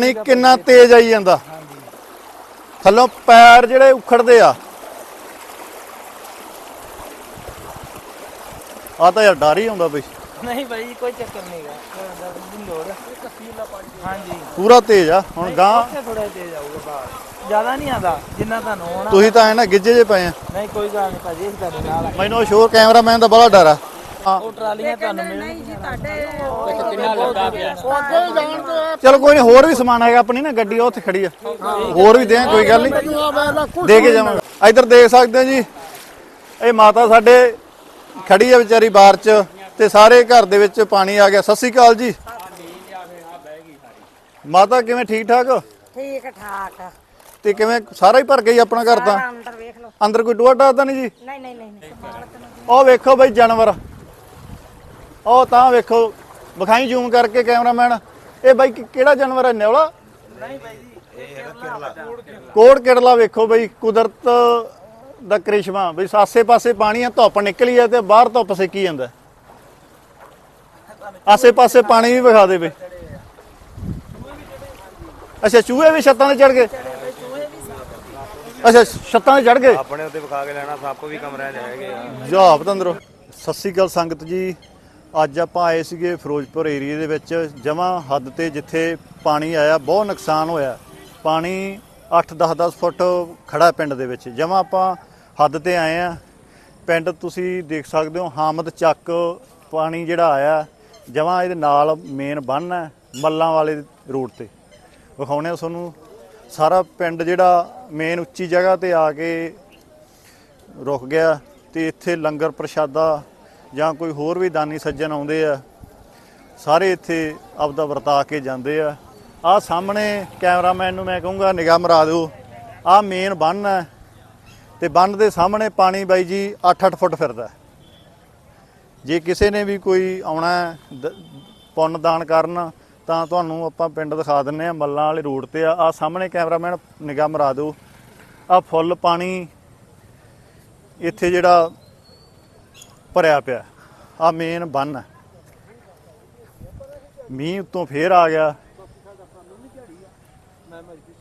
ਪਾਣੀ ਕਿੰਨਾ ਤੇਜ਼ ਆਈ ਜਾਂਦਾ। ਥੱਲੋਂ ਪੈਰ ਜਿਹੜੇ ਉਖੜਦੇ ਆ। ਆ ਤਾਂ ਯਾਰ ਡਰ ਹੀ ਆਉਂਦਾ ਬਈ। ਨਹੀਂ ਭਾਈ ਕੋਈ ਚੱਕਰ ਨਹੀਂਗਾ ਹਾਂਜੀ। ਪੂਰਾ ਤੇਜ਼ ਆ। ਹੁਣ ਗਾਂ ਉੱਥੇ ਥੋੜਾ ਤੇਜ਼ ਆਊਗਾ ਬਾਹਰ। ਜ਼ਿਆਦਾ ਨਹੀਂ ਆਉਂਦਾ ਜਿੰਨਾ ਤੁਹਾਨੂੰ ਹੋਣਾ ਤੁਸੀਂ ਤਾਂ ਐ ਨਾ ਗਿੱਜੇ ਜੇ ਪਏ ਆ। ਨਹੀਂ ਕੋਈ ਗੱਲ ਨਹੀਂ ਭਾਜੀ ਇਸ ਤੁਹਾਡੇ ਨਾਲ। ਮੈਨੂੰ ਸ਼ੋਰ ਕੈਮਰਾਮੈਨ ਦਾ ਬੜਾ ਡਰ ਆ। ਉਹ ਟਰਾਲੀਆਂ ਤੁਹਾਨੂੰ ਮਿਲ ਨਹੀਂ ਜੀ ਤੁਹਾਡੇ ਕਿੰਨਾ ਲੱਗਾ ਪਿਆ? ਚਲੋ ਕੋਈ ਨਹੀਂ ਹੋਰ ਵੀ ਸਮਾਨ ਹੈਗਾ ਆਪਣੀ ਨਾ ਗੱਡੀ ਉੱਥੇ ਖੜੀ ਆ। ਹੋਰ ਵੀ ਦੇ ਕੋਈ ਗੱਲ ਨਹੀਂ। ਦੇ ਕੇ ਜਾਵਾਂਗਾ। ਇੱਧਰ ਦੇਖ ਸਕਦੇ ਹੋ ਜੀ। ਇਹ ਮਾਤਾ ਸਾਡੇ ਖੜੀ ਆ ਵਿਚਾਰੀ ਬਾਹਰ ਚ ਤੇ ਸਾਰੇ ਘਰ ਦੇ ਵਿੱਚ ਪਾਣੀ ਆ ਗਿਆ। ਸਤਿ ਸ਼੍ਰੀ ਅਕਾਲ ਜੀ। ਮਾਤਾ ਕਿਵੇਂ ਠੀਕ ਠਾਕ? ਠੀਕ ਠਾਕ। ਤੇ ਕਿਵੇਂ ਸਾਰਾ ਹੀ ਭਰ ਗਈ ਆਪਣਾ ਘਰ ਤਾਂ? ਅੰਦਰ ਵੇਖ ਲਓ। ਅੰਦਰ ਕੋਈ ਟੋਆ ਟਾਹ ਤਾਂ ਨਹੀਂ ਜੀ? ਨਹੀਂ ਨਹੀਂ ਨਹੀਂ ਉਹ ਵੇਖੋ ਬਈ ਜਾਨਵਰ। ਉਹ ਤਾਂ ਵੇਖੋ ਵਿਖਾਈ ਜ਼ੂਮ ਕਰਕੇ ਕੈਮਰਾਮੈਨ ਇਹ ਬਾਈ ਕਿ- ਕਿਹੜਾ ਜਾਨਵਰ ਹੈ ਨਿਉਲਾ ਨਹੀਂ ਭਾਈ ਜੀ ਕੋੜ ਕਿੜਲਾ ਵੇਖੋ ਬਈ ਕੁਦਰਤ ਦਾ ਕ੍ਰਿਸ਼ਮਾ। ਬਈ ਆਸੇ ਪਾਸੇ ਪਾਣੀ ਆ ਧੁੱਪ ਨਿਕਲੀ ਆ ਤੇ ਬਾਹਰ ਧੁੱਪ ਸੇਕੀ ਜਾਂਦਾ। ਆਸੇ ਪਾਸੇ ਪਾਣੀ ਵੀ ਵਿਖਾ ਦੇ ਬਈ। ਅੱਛਾ ਚੂਹੇ ਵੀ ਛੱਤਾਂ ਤੇ ਚੜ ਗਏ? ਅੱਛਾ ਛੱਤਾਂ ਤੇ ਚੜ ਗਏ? ਆਪਣੇ ਉੱਤੇ ਵਿਖਾ ਕੇ ਲੈਣਾ ਸੱਪ ਵੀ ਕਮਰਿਆਂ 'ਚ ਹੈਗੇ ਆ। ਜਾ ਪਤੰਦਰੋ। ਸਤਿ ਸ੍ਰੀ ਅਕਾਲ ਸੰਗਤ ਜੀ। ਅੱਜ ਆਪਾਂ ਆਏ ਸੀਗੇ ਫਿਰੋਜ਼ਪੁਰ ਏਰੀਏ ਦੇ ਵਿੱਚ, ਜਮਾ ਹੱਦ ਤੇ ਜਿੱਥੇ ਪਾਣੀ ਆਇਆ, ਬਹੁਤ ਨੁਕਸਾਨ ਹੋਇਆ। ਪਾਣੀ 8-10 10 ਫੁੱਟ ਖੜਾ ਪਿੰਡ ਦੇ ਵਿੱਚ। ਜਮਾ ਆਪਾਂ ਹੱਦ ਤੇ ਆਏ ਆ। ਪਿੰਡ ਤੁਸੀਂ ਦੇਖ ਸਕਦੇ ਹੋ, ਹਾਮਦ ਚੱਕ ਪਾਣੀ ਜਿਹੜਾ ਆਇਆ, ਜਮਾ ਇਹਦੇ ਨਾਲ ਮੇਨ ਬੰਨ ਹੈ, ਮੱਲਾਂ ਵਾਲੇ ਰੋਡ ਤੇ। ਵਿਖਾਉਣੇ ਆ ਤੁਹਾਨੂੰ। ਸਾਰਾ ਪਿੰਡ ਜਿਹੜਾ ਮੇਨ ਉੱਚੀ ਜਗ੍ਹਾ ਤੇ ਆ ਕੇ ਰੁਕ ਗਿਆ ਤੇ ਇੱਥੇ ਲੰਗਰ ਪ੍ਰਸ਼ਾਦਾ ਜਾਂ ਕੋਈ ਹੋਰ ਵੀ ਦਾਨੀ ਸੱਜਣ ਆਉਂਦੇ ਆ, ਸਾਰੇ ਇੱਥੇ ਆਪਦਾ ਵਰਤਾ ਕੇ ਜਾਂਦੇ ਆ। ਆ ਸਾਹਮਣੇ ਕੈਮਰਾਮੈਨ ਨੂੰ ਮੈਂ ਕਹੂੰਗਾ, ਨਿਗਾਹ ਮਰਾ ਦਿਓ। ਆ ਮੇਨ ਬੰਨ ਹੈ ਤੇ ਬੰਨ ਦੇ ਸਾਹਮਣੇ ਪਾਣੀ ਬਾਈ ਜੀ 8-8 ਫੁੱਟ ਫਿਰਦਾ ਜੇ ਕਿਸੇ ਨੇ ਵੀ ਕੋਈ ਆਉਣਾ ਦ- ਪੁੰਨ ਦਾਨ ਕਰਨ, ਤਾਂ ਤੁਹਾਨੂੰ ਆਪਾਂ ਪਿੰਡ ਦਿਖਾ ਦਿੰਨੇ ਆ, ਮੱਲਾਂ ਵਾਲੇ ਰੋਡ ਤੇ ਆ। ਆ ਸਾਹਮਣੇ ਕੈਮਰਾਮੈਨ, ਨਿਗਾਹ ਮਰਾ ਦਿਓ। ਆ ਫੁੱਲ ਪਾਣੀ, ਇੱਥੇ ਜਿਹੜਾ ਭਰਿਆ ਪਿਆ। ਆ ਮੇਨ ਬੰਨ ਹੈ। ਮੀਂਹ ਉੱਤੋਂ ਫੇਰ ਆ ਗਿਆ।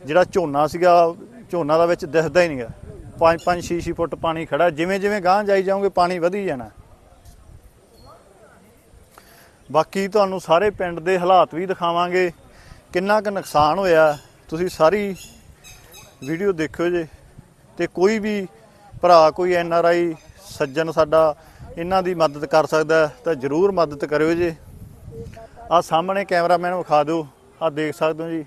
ਜਿਹੜਾ ਝੋਨਾ ਸੀਗਾ, ਝੋਨਾ ਦਾ ਵਿੱਚ ਦਿਸਦਾ ਹੀ ਨਹੀਂ ਗਿਆ। 5 5 6 6 ਫੁੱਟ ਪਾਣੀ ਖੜਾ। ਜਿਵੇਂ ਜਿਵੇਂ ਗਾਂਹ ਜਾਈ ਜਾਓਗੇ, ਪਾਣੀ ਵਧੀ ਜਾਣਾ। ਬਾਕੀ ਤੁਹਾਨੂੰ ਸਾਰੇ ਪਿੰਡ ਦੇ ਹਾਲਾਤ ਵੀ ਦਿਖਾਵਾਂਗੇ। ਕਿੰਨਾ ਕੁ ਨੁਕਸਾਨ ਹੋਇਆ। ਤੁਸੀਂ ਸਾਰੀ ਵੀਡੀਓ ਦੇਖਿਓ ਜੇ। ਤੇ ਕੋਈ ਵੀ ਭਰਾ, ਕੋਈ ਐਨ ਆਰ ਆਈ ਸੱਜਣ ਸਾਡਾ ਇਹਨਾਂ ਦੀ ਮਦਦ ਕਰ ਸਕਦਾ ਤਾਂ ਜਰੂਰ ਮਦਦ ਕਰਿਓ ਜੇ। ਆ ਸਾਹਮਣੇ ਕੈਮਰਾਮੈਨ ਵਿਖਾ ਦਿਓ। ਆ ਦੇਖ ਸਕਦੇ ਹੋ ਜੀ,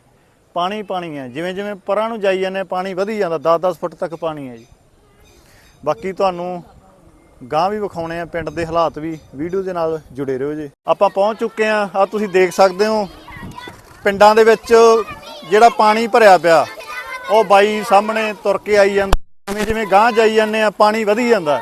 ਪਾਣੀ ਪਾਣੀ ਹੈ। ਜਿਵੇਂ ਜਿਵੇਂ ਪਰਾਂ ਨੂੰ ਜਾਈ ਜਾਂਦੇ ਪਾਣੀ ਵਧੀ ਜਾਂਦਾ 10-10 ਫੁੱਟ ਤੱਕ ਪਾਣੀ ਹੈ ਜੀ। ਬਾਕੀ ਤੁਹਾਨੂੰ ਗਾਂ ਵੀ ਵਿਖਾਉਣੇ ਆ, ਪਿੰਡ ਦੇ ਹਾਲਾਤ ਵੀ, ਵੀਡੀਓ ਦੇ ਨਾਲ ਜੁੜੇ ਰਹੋ ਜੀ। ਆਪਾਂ ਪਹੁੰਚ ਚੁੱਕੇ ਆ ਆ ਤੁਸੀਂ ਦੇਖ ਸਕਦੇ ਹੋ, ਪਿੰਡਾਂ ਦੇ ਵਿੱਚ ਜਿਹੜਾ ਪਾਣੀ ਭਰਿਆ ਪਿਆ, ਉਹ ਬਾਈ ਸਾਹਮਣੇ ਤੁਰ ਕੇ ਆਈ ਜਾਂਦਾ। ਜਿਵੇਂ ਜਿਵੇਂ ਗਾਂ ਜਾਈ ਜਾਂਦੇ ਆ ਪਾਣੀ ਵਧੀ ਜਾਂਦਾ।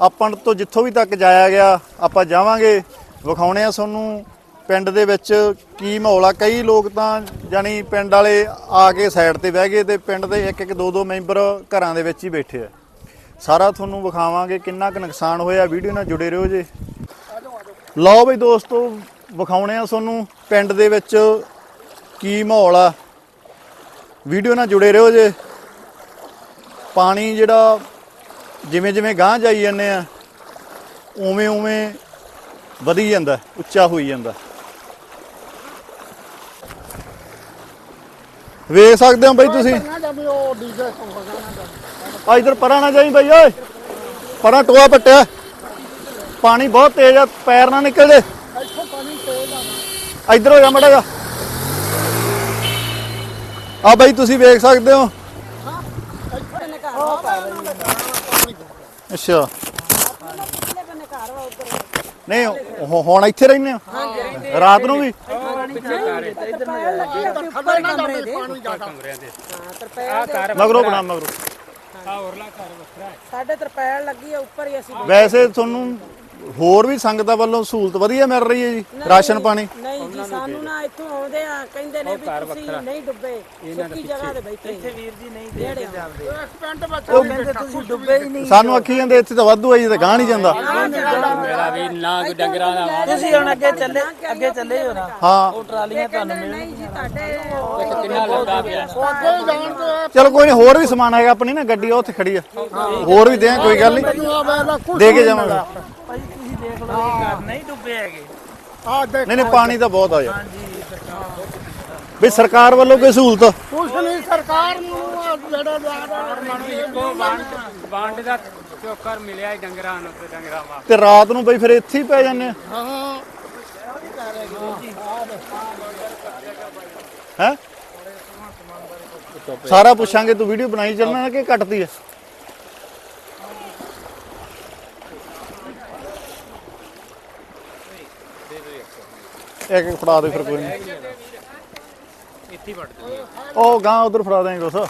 ਆਪਾਂ ਤੋਂ ਜਿੱਥੋਂ ਵੀ ਤੱਕ ਜਾਇਆ ਗਿਆ, ਆਪਾਂ ਜਾਵਾਂਗੇ, ਵਿਖਾਉਣੇ ਆ ਤੁਹਾਨੂੰ ਪਿੰਡ ਦੇ ਵਿੱਚ ਕੀ ਮਾਹੌਲ ਆ। ਕਈ ਲੋਕ ਤਾਂ ਜਾਨੀ ਪਿੰਡ ਵਾਲੇ ਆ ਕੇ ਸਾਈਡ ਤੇ ਬਹਿ ਗਏ ਤੇ ਪਿੰਡ ਦੇ ਇੱਕ ਇੱਕ ਦੋ ਦੋ ਮੈਂਬਰ ਘਰਾਂ ਦੇ ਵਿੱਚ ਹੀ ਬੈਠੇ ਆ। ਸਾਰਾ ਤੁਹਾਨੂੰ ਵਿਖਾਵਾਂਗੇ, ਕਿੰਨਾ ਕੁ ਨੁਕਸਾਨ ਹੋਇਆ। ਵੀਡੀਓ ਨਾਲ ਜੁੜੇ ਰਹੋ ਜੇ। ਲਓ ਬਈ ਦੋਸਤੋ, ਵਿਖਾਉਣੇ ਆ ਤੁਹਾਨੂੰ ਪਿੰਡ ਦੇ ਵਿੱਚ ਕੀ ਮਾਹੌਲ ਆ। ਵੀਡੀਓ ਨਾਲ ਜੁੜੇ ਰਹੋ ਜੇ। ਪਾਣੀ ਜਿਹੜਾ ਜਿਵੇਂ ਜਿਵੇਂ ਗਾਂਹ ਜਾਈ ਜਾਂਦੇ ਆ, ਉਵੇਂ ਉਵੇਂ ਵਧੀ ਜਾਂਦਾ, ਉੱਚਾ ਹੋਈ ਜਾਂਦਾ। ਵੇਖ ਸਕਦੇ ਹੋ ਬਈ ਤੁਸੀਂ। ਆ ਇਧਰ ਪਰਾਂ ਨਾ ਜਾਈ ਬਈ, ਓਏ। ਪਰਾਂ ਟੋਆ ਪੱਟਿਆ। ਪਾਣੀ ਬਹੁਤ ਤੇਜ਼ ਆ, ਪੈਰ ਨਾ ਨਿਕਲ ਜੇ। ਇਧਰ ਹੋ ਜਾ ਮੜਾ ਜਾ ਆ ਬਈ ਤੁਸੀਂ ਵੇਖ ਸਕਦੇ ਹੋ। ਅੱਛਾ। ਨਹੀਂ ਹੁ- ਹੁਣ ਇੱਥੇ ਰਹਿੰਦੇ ਹੋ? ਰਾਤ ਨੂੰ ਵੀ? ਮਗਰੋਂ ਬਣਾ ਮਗਰੋਂ। ਸਾਡੇ ਤਰਪੈਲ ਲੱਗੀ ਆ ਉੱਪਰ ਹੀ ਅਸੀਂ ਵੈਸੇ ਤੁਹਾਨੂੰ ਹੋਰ ਵੀ ਸੰਗਤਾਂ ਵੱਲੋਂ ਸਹੂਲਤ ਵਧੀਆ ਮਿਲ ਰਹੀ ਹੈ ਜੀ ਰਾਸ਼ਨ ਪਾਣੀ? ਨਹੀਂ। ਜੀ ਸਾਨੂੰ ਨਾ ਇੱਥੋਂ ਆਉਂਦੇ ਆ ਕਹਿੰਦੇ ਨੇ ਵੀ ਤੁਸੀਂ ਨਹੀਂ ਡੁੱਬੇ ਸੁੱਕੀ ਜਗ੍ਹਾ ਤੇ ਬੈਠੇ ਇੱਥੇ ਵੀਰ ਜੀ ਨਹੀਂ ਦੇ ਕੇ ਜਾਂਦੇ। ਉਹ ਕਹਿੰਦੇ ਤੁਸੀਂ ਡੁੱਬੇ ਹੀ ਨਹੀਂ। ਸਾਨੂੰ ਆਖੀ ਜਾਂਦੇ ਇੱਥੇ ਤਾਂ ਵਾਧੂ ਆ ਜੀ ਤੇ ਗਾਂ ਨਹੀਂ ਜਾਂਦਾ। ਮੇਰਾ ਵੀ ਨਾ ਕੋਈ ਡੰਗਰਾਂ ਦਾ ਤੁਸੀਂ ਹੁਣ ਅੱਗੇ ਚੱਲੇ ਅੱਗੇ ਚੱਲੇ ਹੋ ਨਾ। ਹਾਂ। ਉਹ ਟਰਾਲੀਆਂ ਤੁਹਾਨੂੰ ਮਿਲ ਨਹੀਂ ਜੀ ਤੁਹਾਡੇ ਕਿੰਨਾ ਲੱਗਾ ਪਿਆ। ਚਲੋ ਕੋਈ ਨਹੀਂ ਹੋਰ ਵੀ ਸਮਾਨ ਹੈਗਾ ਆਪਣੀ ਨਾ ਗੱਡੀ ਉੱਥੇ ਖੜੀ ਆ। ਹੋਰ ਵੀ ਦੇ ਕੋਈ ਗੱਲ ਨਹੀਂ ਦੇ ਕੇ ਜਾਵਾਂਗੇ। ਭਾਈ ਤੁਸੀਂ ਦੇਖ ਲਓ ਇਹ ਘਰ ਨਹੀਂ ਡੁੱਬੇ ਹੈਗੇ। ਨਹੀਂ ਨਹੀਂ ਪਾਣੀ ਤਾਂ ਬਹੁਤ ਆ ਯਾਰ। ਵੀ ਸਰਕਾਰ ਵੱਲੋਂ ਕੋਈ ਸਹੂਲਤ? ਕੁਛ ਨਹੀਂ ਸਰਕਾਰ ਨੂੰ ਜਿਹੜਾ ਇੱਕੋ ਵੰਡ ਵੰਡ ਦਾ ਚੋਕਰ ਮਿਲਿਆ ਸੀ ਡੰਗਰਾਂ ਨੂੰ ਤੇ ਡੰਗਰਾਂ ਵਾ ਤੇ ਰਾਤ ਨੂੰ ਬਈ ਫਿਰ ਇੱਥੇ ਹੀ ਪੈ ਜਾਂਦੇ ਆ? ਹਾਂ। ਹੈ? ਸਾਰਾ ਪੁੱਛਾਂਗੇ ਤੂੰ ਵੀਡੀਓ ਬਣਾਈ ਚੱਲਣਾ ਕਿ ਕੱਟਦੀ ਹੈ ਇੱਕ ਇੱਕ ਫੜਾ ਦੇ ਫਿਰ ਕੋਈ ਨਹੀਂ। ਇੱਥੇ ਵੜ ਦੇ ਉਹ ਗਾਂ ਉਧਰ ਫੜਾ ਦੇਂਗੇ ਕੁਛ।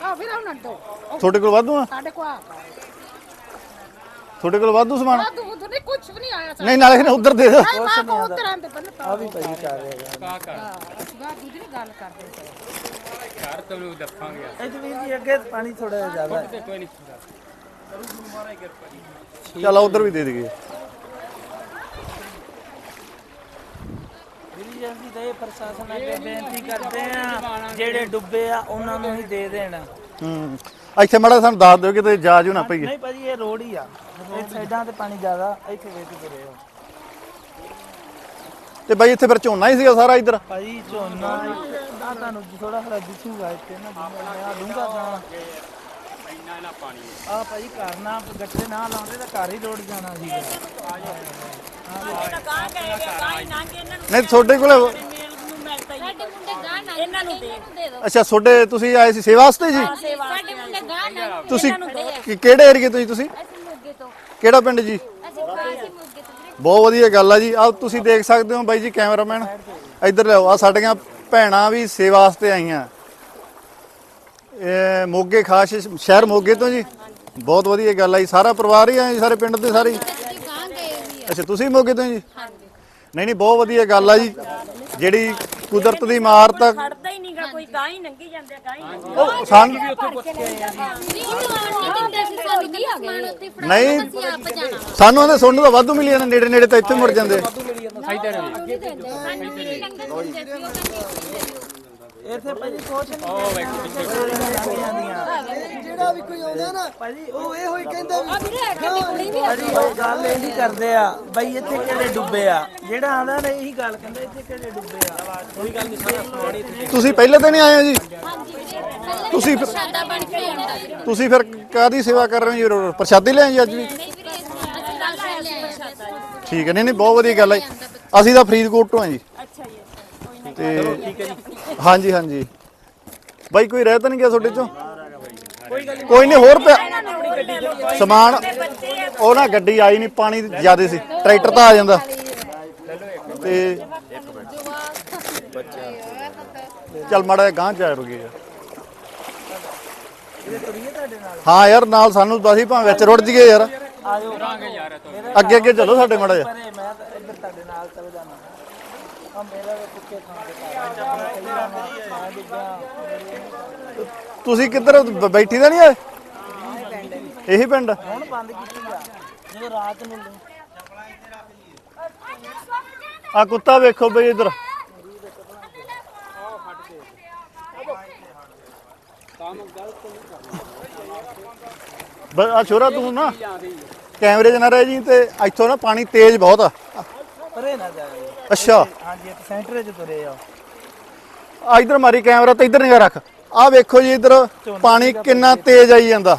ਆ ਫਿਰ ਉਹਨਾਂ ਤੋਂ ਤੁਹਾਡੇ ਕੋਲ ਵਾਧੂ ਆ? ਸਾਡੇ ਕੋ ਆ। ਤੁਹਾਡੇ ਕੋਲ ਵਾਧੂ ਸਮਾਨ? ਉਧਰ ਨਹੀਂ ਕੁਝ ਵੀ ਨਹੀਂ ਆਇਆ ਨਹੀਂ ਨਾਲੇ ਨਾ ਉਧਰ ਦੇ ਦਿਓ। ਸਾਈ ਮਾਂ ਕੋ ਉਧਰ ਆਂਦੇ ਪਹਿਲੇ ਆ ਵੀ ਭਾਈ ਕਰ ਰਹੇਗਾ ਕਾ ਨਹੀਂ ਗੱਲ ਕਰਦੇ ਸੀ। ਘਰ ਤੁਹਾਨੂੰ ਦੱਸਾਂਗੇ ਇਹ 'ਚ ਵੀਰ ਜੀ ਅੱਗੇ ਪਾਣੀ ਥੋੜਾ ਜਿਹਾ ਜ਼ਿਆਦਾ ਹੈ ਤੇ ਕੋਈ ਨਹੀਂ ਚੱਲ ਉਧਰ ਵੀ ਦੇ ਦੇਗੇ ਤਾਂ ਇਹ ਪ੍ਰਸ਼ਾਸਨ ਅੱਗੇ ਬੇਨਤੀ ਕਰਦੇ ਆ ਜਿਹੜੇ ਡੁੱਬੇ ਆ ਉਹਨਾਂ ਨੂੰ ਹੀ ਦੇ ਦੇਣ। ਹੂੰ। ਇੱਥੇ ਮੜਾ ਸਾਨੂੰ ਦੱਸ ਦਿਓ ਕਿਤੇ ਜਾ ਜੂ ਨਾ ਪਈਏ। ਨਹੀਂ ਭਾਜੀ ਇਹ ਰੋਡ ਹੀ ਆ। ਇਹ ਸਾਈਡਾਂ ਤੇ ਪਾਣੀ ਜ਼ਿਆਦਾ ਇੱਥੇ ਵੇਖ ਕੇ ਰਹੇ ਹੋ। ਤੇ ਬਾਈ ਇੱਥੇ ਫਿਰ ਝੋਨਾ ਹੀ ਸੀਗਾ ਸਾਰਾ ਇੱਧਰ। ਭਾਜੀ ਝੋਨਾ ਆ ਤੁਹਾਨੂੰ ਥੋੜਾ ਥੋੜਾ ਦਿਸੂਗਾ ਇੱਥੇ ਨਾ ਜਿੰਨਾ ਆ ਡੂੰਗਾ ਤਾਂ। ਇੰਨਾ ਨਾ ਪਾਣੀ ਆ ਭਾਜੀ ਘਰ ਨਾ ਗੱਟੇ ਨਾ ਲਾਉਂਦੇ ਤਾਂ ਘਰ ਹੀ ਰੋੜ ਜਾਣਾ ਸੀ ਨਹੀਂ ਤੁਹਾਡੇ ਕੋਲ ਇਹਨਾਂ ਨੂੰ ਦੇ ਅੱਛਾ ਤੁਹਾਡੇ ਤੁਸੀਂ ਆਏ ਸੀ ਸੇਵਾ ਵਾਸਤੇ ਜੀ? ਸਾਡੇ ਮੁੰਡੇ ਗਾਂ ਨਾ ਤੁਸੀਂ ਕਿਹੜੇ ਏਰੀਏ ਤੋਂ ਜੀ ਤੁਸੀਂ? ਅਸੀਂ ਮੁੱਗੇ ਤੋਂ। ਕਿਹੜਾ ਪਿੰਡ ਜੀ ਅਸੀਂ ਖਾਸੀ ਮੁੱਗੇ ਤੋਂ ਵੀਰੇ ਬਹੁਤ ਵਧੀਆ ਗੱਲ ਆ ਜੀ। ਆ ਤੁਸੀਂ ਦੇਖ ਸਕਦੇ ਹੋ ਬਾਈ ਜੀ ਕੈਮਰਾਮੈਨ। ਇੱਧਰ ਲਿਆਓ ਆ ਸਾਡੀਆਂ ਭੈਣਾਂ ਵੀ ਸੇਵਾ ਵਾਸਤੇ ਆਈਆਂ। ਇਹ ਮੋਗੇ ਖਾਸ ਸ਼ਹਿਰ ਮੋਗੇ ਤੋਂ ਜੀ। ਬਹੁਤ ਵਧੀਆ ਗੱਲ ਆ ਜੀ। ਸਾਰਾ ਪਰਿਵਾਰ ਹੀ ਆਇਆ ਜੀ ਸਾਰੇ ਪਿੰਡ ਦੇ ਸਾਰੇ। ਹੀ? ਅਸੀਂ ਗਾਂ ਗਏ ਵੀ ਆ। ਅੱਛਾ ਤੁਸੀਂ ਮੋਗੇ ਤੋਂ ਜੀ? ਨਹੀਂ ਨਹੀਂ ਬਹੁਤ ਵਧੀਆ ਗੱਲ ਆ ਜੀ। ਜਿਹੜੀ ਕੁਦਰਤ ਦੀ ਮਾਰ ਤਾਂ ਖੜਦਾ ਹੀ ਨਹੀਂਗਾ ਕੋਈ ਗਾਂ ਹੀ ਨੰਗੀ ਜਾਂਦੇ ਗਾਂ ਹੀ ਨੰਗੀ ਉਹ ਸਾਨੂੰ ਨਹੀਂ ਸਾਨੂੰ ਕੀ ਆ ਗਏ? ਉੱਥੇ ਫੜਾ ਨਹੀਂ ਅਸੀਂ ਆਪ ਜਾਣਾ। ਸਾਨੂੰ ਆਂਦੇ ਸੁਣਨ ਦਾ ਵਾਧੂ ਮਿਲੀ ਜਾਂਦਾ। ਨੇੜੇ ਨੇੜੇ ਤਾਂ ਇੱਥੇ ਮੁੜ ਜਾਂਦੇ ਇੱਥੇ ਭਾਜੀ ਕੁਛ ਨਹੀਂ ਉਹ ਵੇਖੋ ਜਿਹੜਾ ਵੀ ਕੋਈ ਆਉਂਦਾ ਨਾ ਭਾਜੀ ਉਹ ਇਹੋ ਹੀ ਕਹਿੰਦੇ ਵੀ ਭਾਜੀ ਉਹ ਗੱਲ ਇਹ ਨਹੀਂ ਕਰਦੇ ਆ ਬਈ ਇੱਥੇ ਕਿਹੜੇ ਡੁੱਬੇ ਆ? ਜਿਹੜਾ ਆਂਦਾ ਨੇ ਇਹੀ ਗੱਲ ਕਹਿੰਦਾ ਇੱਥੇ ਕਿਹੜੇ ਡੁੱਬੇ ਆ? ਕੋਈ ਗੱਲ ਨਹੀਂ ਸਾਰਾ ਤੁਸੀਂ ਪਹਿਲੇ ਦਿਨ ਹੀ ਆਏ ਹੋ ਜੀ? ਤੁਸੀਂ ਫਿਰ- ਸਾਡਾ ਬਣ ਕੇ ਆਉਂਦਾ ਤੁਸੀਂ ਫਿਰ ਕਾਦੀ ਸੇਵਾ ਕਰ ਰਹੇ ਹੋ ਜੀ? ਪ੍ਰਸ਼ਾਦੀ ਲੈ ਜੀ ਅੱਜ ਵੀ? ਅਸੀਂ ਲੈ ਠੀਕ ਹੈ ਨਹੀਂ ਨਹੀਂ ਬਹੁਤ ਵਧੀਆ ਗੱਲ ਹੈ। ਜੀ। ਅਸੀਂ ਤਾਂ ਫਰੀਦਕੋਟ ਤੋਂ ਆ ਜੀ। ਤੇ ਜੀ। ਹਾਂਜੀ ਹਾਂਜੀ। ਬਾਈ ਕੋਈ ਰਹਿ ਤਾਂ ਨਹੀਂ ਗਿਆ ਤੁਹਾਡੇ ਚੋਂ? ਕੋਈ ਨਹੀਂ। ਹੋਰ ਪਿਆ ਸਮਾਨ ਉਹ ਨਾ ਗੱਡੀ ਆਈ ਨਹੀਂ ਪਾਣੀ ਜ਼ਿਆਦੇ ਸੀ। ਟਰੈਕਟਰ ਤਾਂ ਆ ਜਾਂਦਾ। ਤੇ ਚੱਲ ਮਾੜਾ ਚ ਆ ਰੁਕੇ ਯਾਰ ਹਾਂ ਯਾਰ ਨਾਲ ਸਾਨੂੰ ਅਸੀਂ ਭਾਵੇਂ ਵਿੱਚ ਰੁੜ ਜੀਏ ਯਾਰ। ਆਜੋ ਅੱਗੇ ਅੱਗੇ ਚੱਲੋ ਸਾਡੇ ਮਾੜਾ ਜਿਹਾ। ਪਰੇ ਮੈਂ ਤਾਂ ਇੱਧਰ ਤੁਹਾਡੇ ਨਾਲ ਚੱਲ ਜਾਣਾ। ਆ ਮੇਰਾ ਵੀ ਆ। ਤੁਸੀਂ ਕਿੱਧਰ ਬੈਠੀ ਤਾਂ ਨਹੀਂ ਆਏ ਇਹੀ ਪਿੰਡ ਹੁਣ ਬੰਦ ਕੀਤੀ ਆ। ਜਦੋਂ ਰਾਤ ਨੂੰ ਆ ਕੁੱਤਾ ਵੇਖੋ ਬਈ ਇਧਰ। ਆ ਛੋਰਾ ਤੂੰ ਨਾ। ਕੈਮਰੇ 'ਚ ਨਾ ਰਹਿ ਜੀ ਤੇ ਇੱਥੋਂ ਨਾ ਪਾਣੀ ਤੇਜ਼ ਬਹੁਤ ਆ। ਪਰੇ ਨਾ ਜਾਏ ਅੱਛਾ। ਹਾਂਜੀ ਇੱਕ ਸੈਂਟਰ 'ਚ ਤੁਰੇ ਆ। ਆ ਇਧਰ ਮਾਰੀ ਕੈਮਰਾ ਤੇ ਇਧਰ ਨਿਗਾ ਰੱਖ। ਆ ਵੇਖੋ ਜੀ ਇਧਰ ਪਾਣੀ ਕਿੰਨਾ ਤੇਜ਼ ਆਈ ਜਾਂਦਾ।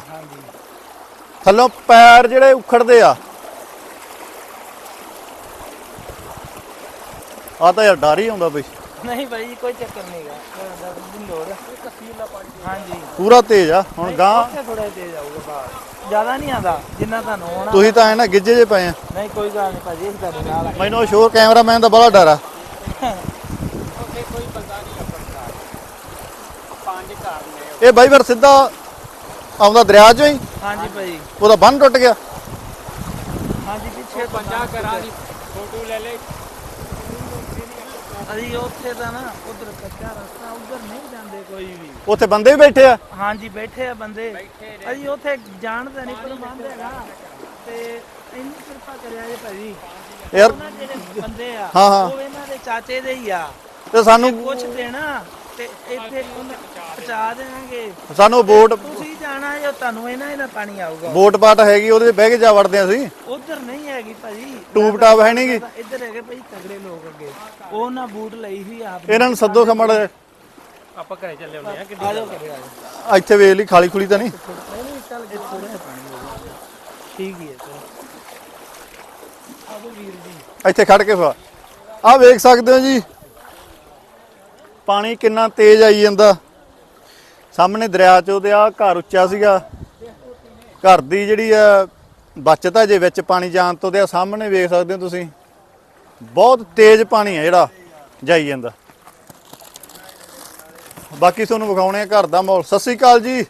ਥੱਲੋਂ ਪੈਰ ਜਿਹੜੇ ਉਖੜਦੇ ਆ। ਆ ਤਾਂ ਯਾਰ ਡਰ ਹੀ ਆਉਂਦਾ ਬਈ। ਨਹੀਂ ਭਾਈ ਕੋਈ ਚੱਕਰ ਨਹੀਂਗਾ ਨਹੀਂ ਲੋੜ ਕਸੀਲਾ ਪਾਣੀ ਹਾਂਜੀ। ਪੂਰਾ ਤੇਜ਼ ਆ। ਹੁਣ ਗਾਂ ਥੋੜਾ ਤੇਜ਼ ਆਊਗਾ ਬਾਹਰ। ਜ਼ਿਆਦਾ ਨਹੀਂ ਆਉਂਦਾ ਜਿੰਨਾ ਤੁਹਾਨੂੰ ਆਉਣਾ ਤੁਸੀਂ ਤਾਂ ਐ ਨਾ ਗਿੱਜੇ ਜੇ ਪਏ ਆ। ਨਹੀਂ ਕੋਈ ਗੱਲ ਨਹੀਂ ਭਾਜੀ ਅਸੀਂ ਤੁਹਾਡੇ ਨਾਲ ਆ। ਮੈਨੂੰ ਸ਼ੋਰ ਕੈਮਰਾਮੈਨ ਦਾ ਬੜਾ ਡਰ ਆ। ਇਹ ਬਾਈ ਫਿਰ ਸਿੱਧਾ ਆਉਂਦਾ ਦਰਿਆ ਚੋਂ ਹੀ? ਹਾਂਜੀ ਭਾਈ ਉਹਦਾ ਬੰਨ ਟੁੱਟ ਗਿਆ। ਹਾਂਜੀ ਪਿੱਛੇ ਪੰਜਾਹ ਘਰਾਂ ਦੀ ਫੋਟੋ ਲੈ ਲੈ ਅਸੀਂ ਉੱਥੇ ਤਾਂ ਨਾ ਉਧਰ ਕੱਚਾ ਰਸਤਾ ਉਧਰ ਨਹੀਂ ਜਾਂਦੇ ਕੋਈ ਵੀ। ਉੱਥੇ ਬੰਦੇ ਵੀ ਬੈਠੇ ਆ? ਹਾਂਜੀ ਬੈਠੇ ਆ ਬੰਦੇ। ਅਸੀਂ ਉੱਥੇ ਜਾਣਦਾ ਨਹੀਂ ਪ੍ਰਬੰਧ ਹੈਗਾ। ਤੇ ਇੰਨੀ ਕਿਰਪਾ ਕਰਿਆ ਜੇ ਭਾਜੀ। ਯਾਰ ਉਹਨਾਂ ਜਿਹੜੇ ਬੰਦੇ ਆ ਹਾਂ, ਹਾਂ। ਉਹ ਇਹਨਾਂ ਦੇ ਚਾਚੇ ਦੇ ਹੀ ਆ। ਤੇ ਸਾਨੂੰ ਕੁਛ ਦੇਣਾ ਤੇ ਇੱਥੇ ਉਹਨੂੰ ਪਹੁੰਚਾ ਦੇਣਗੇ। ਸਾਨੂੰ ਵੋਟ ਤੁਸੀਂ ਜਾਣਾ ਜੇ ਤੁਹਾਨੂੰ ਇਹਨਾਂ ਇਹਨਾਂ ਪਾਣੀ ਆਊਗਾ। ਵੋਟ ਪਾਟ ਹੈਗੀ ਉਹਦੇ 'ਚ ਬਹਿ ਕੇ ਜਾ ਵੜਦੇ ਆ ਅਸੀਂ। ਉਧਰ ਨਹੀਂ ਹੈਗੀ ਭਾਜੀ। ਟੂਬ ਟਾਪ ਹੈ ਨਹੀਂਗੀ ਇੱਧਰ ਹੈਗੇ ਭਾਈ ਤਗੜੇ ਲੋਕ ਅੱਗੇ। ਉਹ ਨਾ ਬੂਟ ਲਈ ਸੀ ਆਪ ਇਹਨਾਂ ਨੂੰ ਸੱਦੋ ਖਮੜ। ਆਪਾਂ ਘਰੇ ਚੱਲੇ ਹੁੰਦੇ ਆ ਆ ਜਾਓ ਕਰੇ ਆ। ਜਾਓ। ਇੱਥੇ ਵੇਖ ਲਈ ਖਾਲੀ ਖੁਲੀ ਤਾਂ ਨਹੀਂ? ਨਹੀਂ ਨਹੀਂ ਚੱਲ ਇਹ ਥੋੜਾ ਜਿਹਾ ਪਾਣੀ ਹੋ। ਗਿਆ ਠੀਕ ਹੀ ਹੈ ਚਲੋ। ਆਜੋ ਵੀਰ ਜੀ। ਇੱਥੇ ਖੜ ਕੇ ਫਾ ਆਹ ਵੇਖ ਸਕਦੇ ਹੋ ਜੀ। ਪਾਣੀ ਕਿੰਨਾ ਤੇਜ਼ ਆਈ ਜਾਂਦਾ। ਸਾਹਮਣੇ ਦਰਿਆ 'ਚ ਉਹਦੇ ਆ ਘਰ ਉੱਚਾ ਸੀਗਾ। ਘਰ ਦੀ ਜਿਹੜੀ ਆ ਬਚਤ ਆ ਜੇ ਵਿੱਚ ਪਾਣੀ ਜਾਣ ਤੋਂ ਤੇ ਆ ਸਾਹਮਣੇ ਵੇਖ ਸਕਦੇ ਹੋ ਤੁਸੀਂ। ਬਹੁਤ ਤੇਜ਼ ਪਾਣੀ ਆ ਜਿਹੜਾ ਜਾਈ ਜਾਂਦਾ। ਬਾਕੀ ਤੁਹਾਨੂੰ ਵਿਖਾਉਣੇ ਆ ਘਰ ਦਾ ਮਾਹੌਲ। ਸਤਿ ਸ੍ਰੀ ਅਕਾਲ ਜੀ।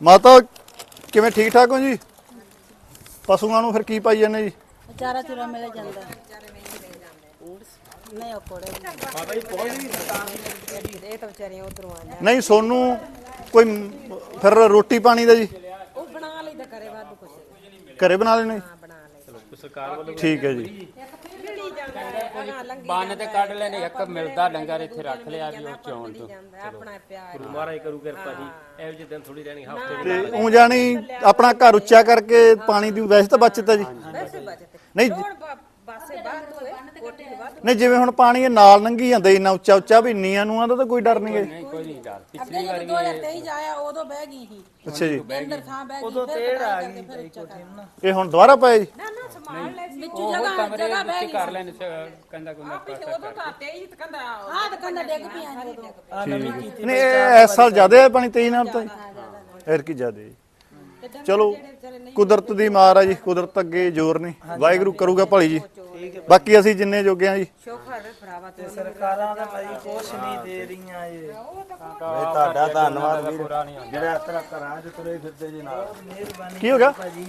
ਮਾਤਾ ਕਿਵੇਂ ਠੀਕ ਠਾਕ ਹੋ ਜੀ? ਪਸ਼ੂਆਂ ਨੂੰ ਫਿਰ ਕੀ ਪਾਈ ਜਾਂਦੇ ਜੀ? ਚਾਰਾ ਚੁਰਾ ਮਿਲ ਜਾਂਦਾ। ਨਹੀਂ ਉਹ ਕੋੜੇ ਇਹ ਤਾਂ ਵਿਚਾਰੀਆਂ ਉਧਰੋਂ ਆ ਨਹੀਂ ਸੋਨੂੰ ਕੋਈ ਫਿਰ ਰੋਟੀ ਪਾਣੀ ਦਾ ਜੀ? ਉਹ ਬਣਾ ਲਈ ਤਾਂ ਕਰੇ ਵਾਧੂ ਕੁਛ। ਘਰੇ ਬਣਾ ਲੈਣੇ? ਬਣਾ ਠੀਕ ਹੈ ਜੀ ਕਿਹੜੀ ਜਾਂਦਾ ਬਣਾ ਲੰਗੀ ਬੰਨ ਤੇ ਕੱਢ ਲੈਣੇ ਇੱਕ ਮਿਲਦਾ ਡੰਗਰ ਇੱਥੇ ਰੱਖ ਲਿਆ ਵੀ ਉਹ ਚੌਣ ਤੋਂ। ਜਾਂਦਾ ਆਪਣਾ ਪਿਆਰ। ਮਹਾਰਾਜ ਕਰੂ ਕਿਰਪਾ ਜੀ ਇਹੋ ਜਿਹੇ ਦਿਨ ਥੋੜੀ ਰਹਿਣੀ ਹਫ਼ਤੇ ਤੇ ਉਹ ਜਾਣੀ ਆਪਣਾ ਘਰ ਉੱਚਾ ਕਰਕੇ ਪਾਣੀ ਦੀ ਵੈਸੇ ਤਾਂ ਬਚਤ ਹੈ ਜੀ। ਵੈਸੇ ਬਚਤ ਨਹੀਂ ਬਾਸੇ ਬਾਹਰ ਬਾਹਰ ਨਹੀਂ ਜਿਵੇਂ ਹੁਣ ਪਾਣੀ ਇਹ ਨਾਲ ਲੰਘੀ ਜਾਂਦਾ ਇੰਨਾ ਉੱਚਾ ਉੱਚਾ ਵੀ ਨੀਆਂ ਨੂੰ ਦਾ ਤਾਂ ਕੋਈ ਡਰ ਨਹੀਂ ਹੈ। ਨਹੀਂ ਕੋਈ ਨਹੀਂ ਡਰ। ਅੱਗੇ ਜਦੋਂ 2023 ਚ ਆਇਆ ਉਦੋਂ ਬਹਿ ਗਈ ਸੀ। ਅੱਛਾ ਜੀ। ਅੰਦਰ ਥਾਂ ਬਹਿ ਗਈ ਉਦੋਂ ਫਿਰ ਤੇੜ ਆ ਗਈ ਕੋਠੀ ਨੂੰ ਨਾ ਇਹ ਹੁਣ ਦੁਬਾਰਾ ਪਾਏ ਜੀ? ਨਾ ਨਾ ਸਮਾਨ ਲੈ ਵਿੱਚੋਂ ਉਹ ਜਗ੍ਹਾ ਕਮਰੇ ਜਗ੍ਹਾ ਬਹਿ ਵਿੱਚ ਗਈ ਕਰ ਲੈਣ ਕੰਦਾ ਕੁੰਦਾ ਉਦੋਂ ਤਾਂ ਤੇਈ ਕੰਦਾ ਆਹ ਤਾਂ ਕੰਦਾ ਡਿੱਗ ਪਿਆ ਨੇ ਉਦੋਂ ਆ ਨਵੀਂ ਕੀਤੀ ਨਹੀਂ ਇਹ ਇਸ ਸਾਲ ਜ਼ਿਆਦਾ ਹੈ ਪਾਣੀ ਤੇਈ ਨਾਲ ਤਾਂ। ਫਿਰ ਕੀ ਜ਼ਿਆਦਾ। ਜੀ ਚਲੋ ਕੁਦਰਤ ਦੀ ਮਾਰ ਆ ਜੀ ਕੁਦਰਤ ਅੱਗੇ ਜ਼ੋਰ ਨਹੀਂ। ਵਾਹਿਗੁਰੂ ਕਰੂਗਾ ਭਲੀ ਜੀ। ਬਾਕੀ ਅਸੀਂ ਜਿੰਨੇ ਜੋਗੇ ਆ ਜੀ। ਸ਼ੋਖਾ ਵੇ ਭਰਾਵਾ ਤੇ ਸਰਕਾਰਾਂ ਦਾ ਭਾਈ ਕੁਛ ਨਹੀਂ ਦੇ ਰਹੀਆਂ ਇਹ। ਤੁਹਾਡਾ ਧੰਨਵਾਦ ਵੀਰ। ਜਿਹੜਾ ਇਸ ਤਰ੍ਹਾਂ ਘਰਾਂ 'ਚ ਤੁਰੇ ਫਿਰਦੇ ਜੀ ਨਾਲ। ਮਿਹਰਬਾਨੀ ਕੀ ਹੋ ਗਿਆ? ਭਾਜੀ।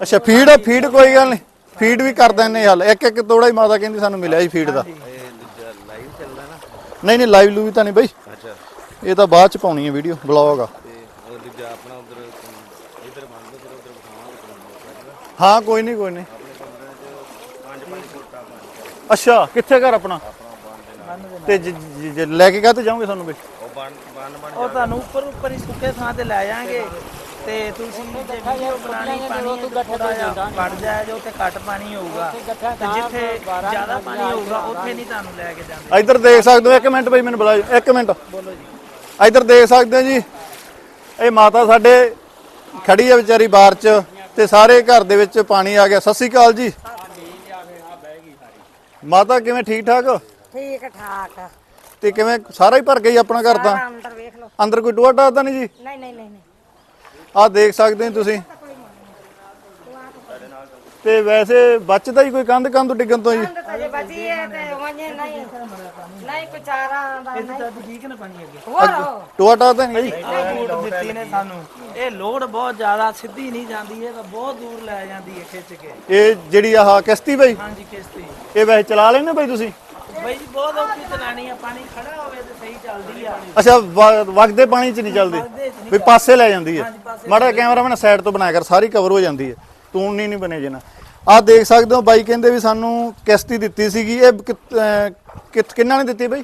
ਅੱਛਾ ਫੀਡ ਫੀਡ ਕੋਈ ਗੱਲ ਨਹੀਂ। ਫੀਡ ਵੀ ਕਰ ਦਿੰਨੇ ਹੱਲ। ਇੱਕ ਇੱਕ ਤੋੜਾ ਹੀ ਮਾਤਾ ਕਹਿੰਦੀ ਸਾਨੂੰ ਮਿਲਿਆ ਜੀ ਫੀਡ ਦਾ। ਇਹ ਦੂਜਾ ਲਾਈਵ ਚੱਲਦਾ ਨਾ। ਨਹੀਂ ਨਹੀਂ ਲਾਈਵ ਲੂਵੀ ਤਾਂ ਨਹੀਂ ਬਈ। ਅੱਛਾ। ਇਹ ਤਾਂ ਬਾਅਦ ਚ ਪਾਉਣੀ ਹੈ ਵੀਡੀਓ ਬਲੌਗ ਆ। ਦੂਜਾ ਆਪਣਾ ਉਧਰ ਇਧਰ ਬੰਦ ਫਿਰ ਉਧਰ ਬਿਠਾਵਾਂਗੇ ਹਾਂ ਕੋਈ ਨਹੀਂ ਕੋਈ ਨਹੀਂ। ਅੱਛਾ ਕਿੱਥੇ ਘਰ ਆਪਣਾ? ਤੇ ਲੈ ਕੇ ਕਾ ਤੇ ਜਾਓਗੇ ਸਾਨੂੰ ਬਈ ਉਹ ਬੰਨ ਬੰਨ ਬਣ ਉਹ ਤੁਹਾਨੂੰ ਉੱਪਰ ਉੱਪਰ ਹੀ ਸੁੱਕੇ ਥਾਂ ਤੇ ਲੈ ਜਾਾਂਗੇ ਤੇ ਤੁਸੀਂ ਜੇ ਵੀਡੀਓ ਬਣਾਣੀ ਪਾਣੀ ਥੋੜਾ ਜਿਹਾ ਵੜ ਜਾਏ ਜੋ ਉੱਥੇ ਘੱਟ ਪਾਣੀ ਹੋਊਗਾ। ਤੇ ਜਿੱਥੇ ਜ਼ਿਆਦਾ ਪਾਣੀ ਹੋਊਗਾ ਉੱਥੇ ਨਹੀਂ ਤੁਹਾਨੂੰ ਲੈ ਕੇ ਜਾਂਦੇ। ਇੱਧਰ ਦੇਖ ਸਕਦੇ ਹੋ ਇੱਕ ਮਿੰਟ ਬਈ ਮੈਨੂੰ ਬੁਲਾਓ ਇੱਕ ਮਿੰਟ। ਬੋਲੋ ਜੀ। ਇੱਧਰ ਦੇਖ ਸਕਦੇ ਹੋ ਜੀ ਇਹ ਮਾਤਾ ਸਾਡੇ ਖੜੀ ਹੈ ਵਿਚਾਰੀ ਬਾਹਰ ਚ ਤੇ ਸਾਰੇ ਘਰ ਦੇ ਵਿੱਚ ਪਾਣੀ ਆ ਗਿਆ। ਸਤਿ ਸ੍ਰੀ ਅਕਾਲ ਜੀ। ਮਾਤਾ ਕਿਵੇਂ ਠੀਕ ਠਾਕ? ਠੀਕ ਠਾਕ। ਤੇ ਕਿਵੇਂ ਸਾਰਾ ਹੀ ਭਰ ਗਈ ਆਪਣਾ ਘਰ ਤਾਂ? ਅੰਦਰ ਵੇਖ ਲਓ। ਅੰਦਰ ਕੋਈ ਟੋਆ ਟਾ ਤਾਂ ਨਹੀਂ ਜੀ? ਨਹੀਂ ਨਹੀਂ ਨਹੀਂ। ਆਹ ਦੇਖ ਸਕਦੇ ਹੋ ਤੁਸੀਂ। ਤੇ ਵੈਸੇ ਬਚਦਾ ਹੀ ਕੋਈ ਕੰਧ ਕੰਧ ਡਿੱਗਣ ਤੋਂ ਜੀ ਤਾਂ ਜੇ ਬਚੀ ਹੈ ਤੇ ਵੰਨੇ ਨਹੀਂ ਨਹੀਂ ਕੁਛ ਆਰਾ ਦਾ ਇਹ ਤਾਂ ਠੀਕ ਨਾ ਪਾਣੀ ਅੱਗੇ। ਹੋਰ ਟੋਆ ਟਾ ਤਾਂ ਨਹੀਂ? ਜੀ ਆਹ ਬੂਟ ਦਿੱਤੀ ਨੇ ਸਾਨੂੰ। ਇਹ ਲੋਡ ਬਹੁਤ ਜ਼ਿਆਦਾ ਸਿੱਧੀ ਨਹੀਂ ਜਾਂਦੀ ਇਹ ਤਾਂ ਬਹੁਤ ਦੂਰ ਲੈ ਜਾਂਦੀ ਹੈ ਖਿੱਚ ਕੇ। ਇਹ ਜਿਹੜੀ ਆਹ ਕਿਸ਼ਤੀ ਬਈ? ਹਾਂਜੀ ਕਿਸ਼ਤੀ। ਇਹ ਵੈਸੇ ਚਲਾ ਲੈਣੇ ਬਈ ਤੁਸੀਂ? ਬਾਈ ਜੀ ਬਹੁਤ ਔਖੀ ਚਲਾਣੀ ਆ ਪਾਣੀ ਖੜਾ ਹੋਵੇ ਤੇ ਸਹੀ ਚੱਲਦੀ ਆ। ਅੱਛਾ ਵ- ਵਗਦੇ ਪਾਣੀ 'ਚ ਨਹੀਂ ਚੱਲਦੀ? ਵਗਦੇ 'ਚ ਨਹੀਂ ਵੀ ਪਾਸੇ ਲੈ ਜਾਂਦੀ ਹੈ। ਹਾਂਜੀ, ਪਾਸੇ ਮਾੜਾ ਕੈਮਰਾਮੈਨ ਸਾਈਡ ਤੋਂ ਬਣਾਇਆ ਕਰ ਸਾਰੀ ਕਵਰ ਹੋ ਜਾਂਦੀ ਹੈ। ਤੂੰ ਨਹੀਂ ਨਹੀਂ ਬਣੇ ਜੇ ਨਾ। ਆਹ ਦੇਖ ਸਕਦੇ ਹੋ ਬਾਈ ਕਹਿੰਦੇ ਵੀ ਸਾਨੂੰ ਕਿਸ਼ਤੀ ਦਿੱਤੀ ਸੀਗੀ। ਇਹ ਕਿ- ਅਹ ਕਿ- ਕਿੰਨਾ ਨੇ ਦਿੱਤੀ ਬਈ?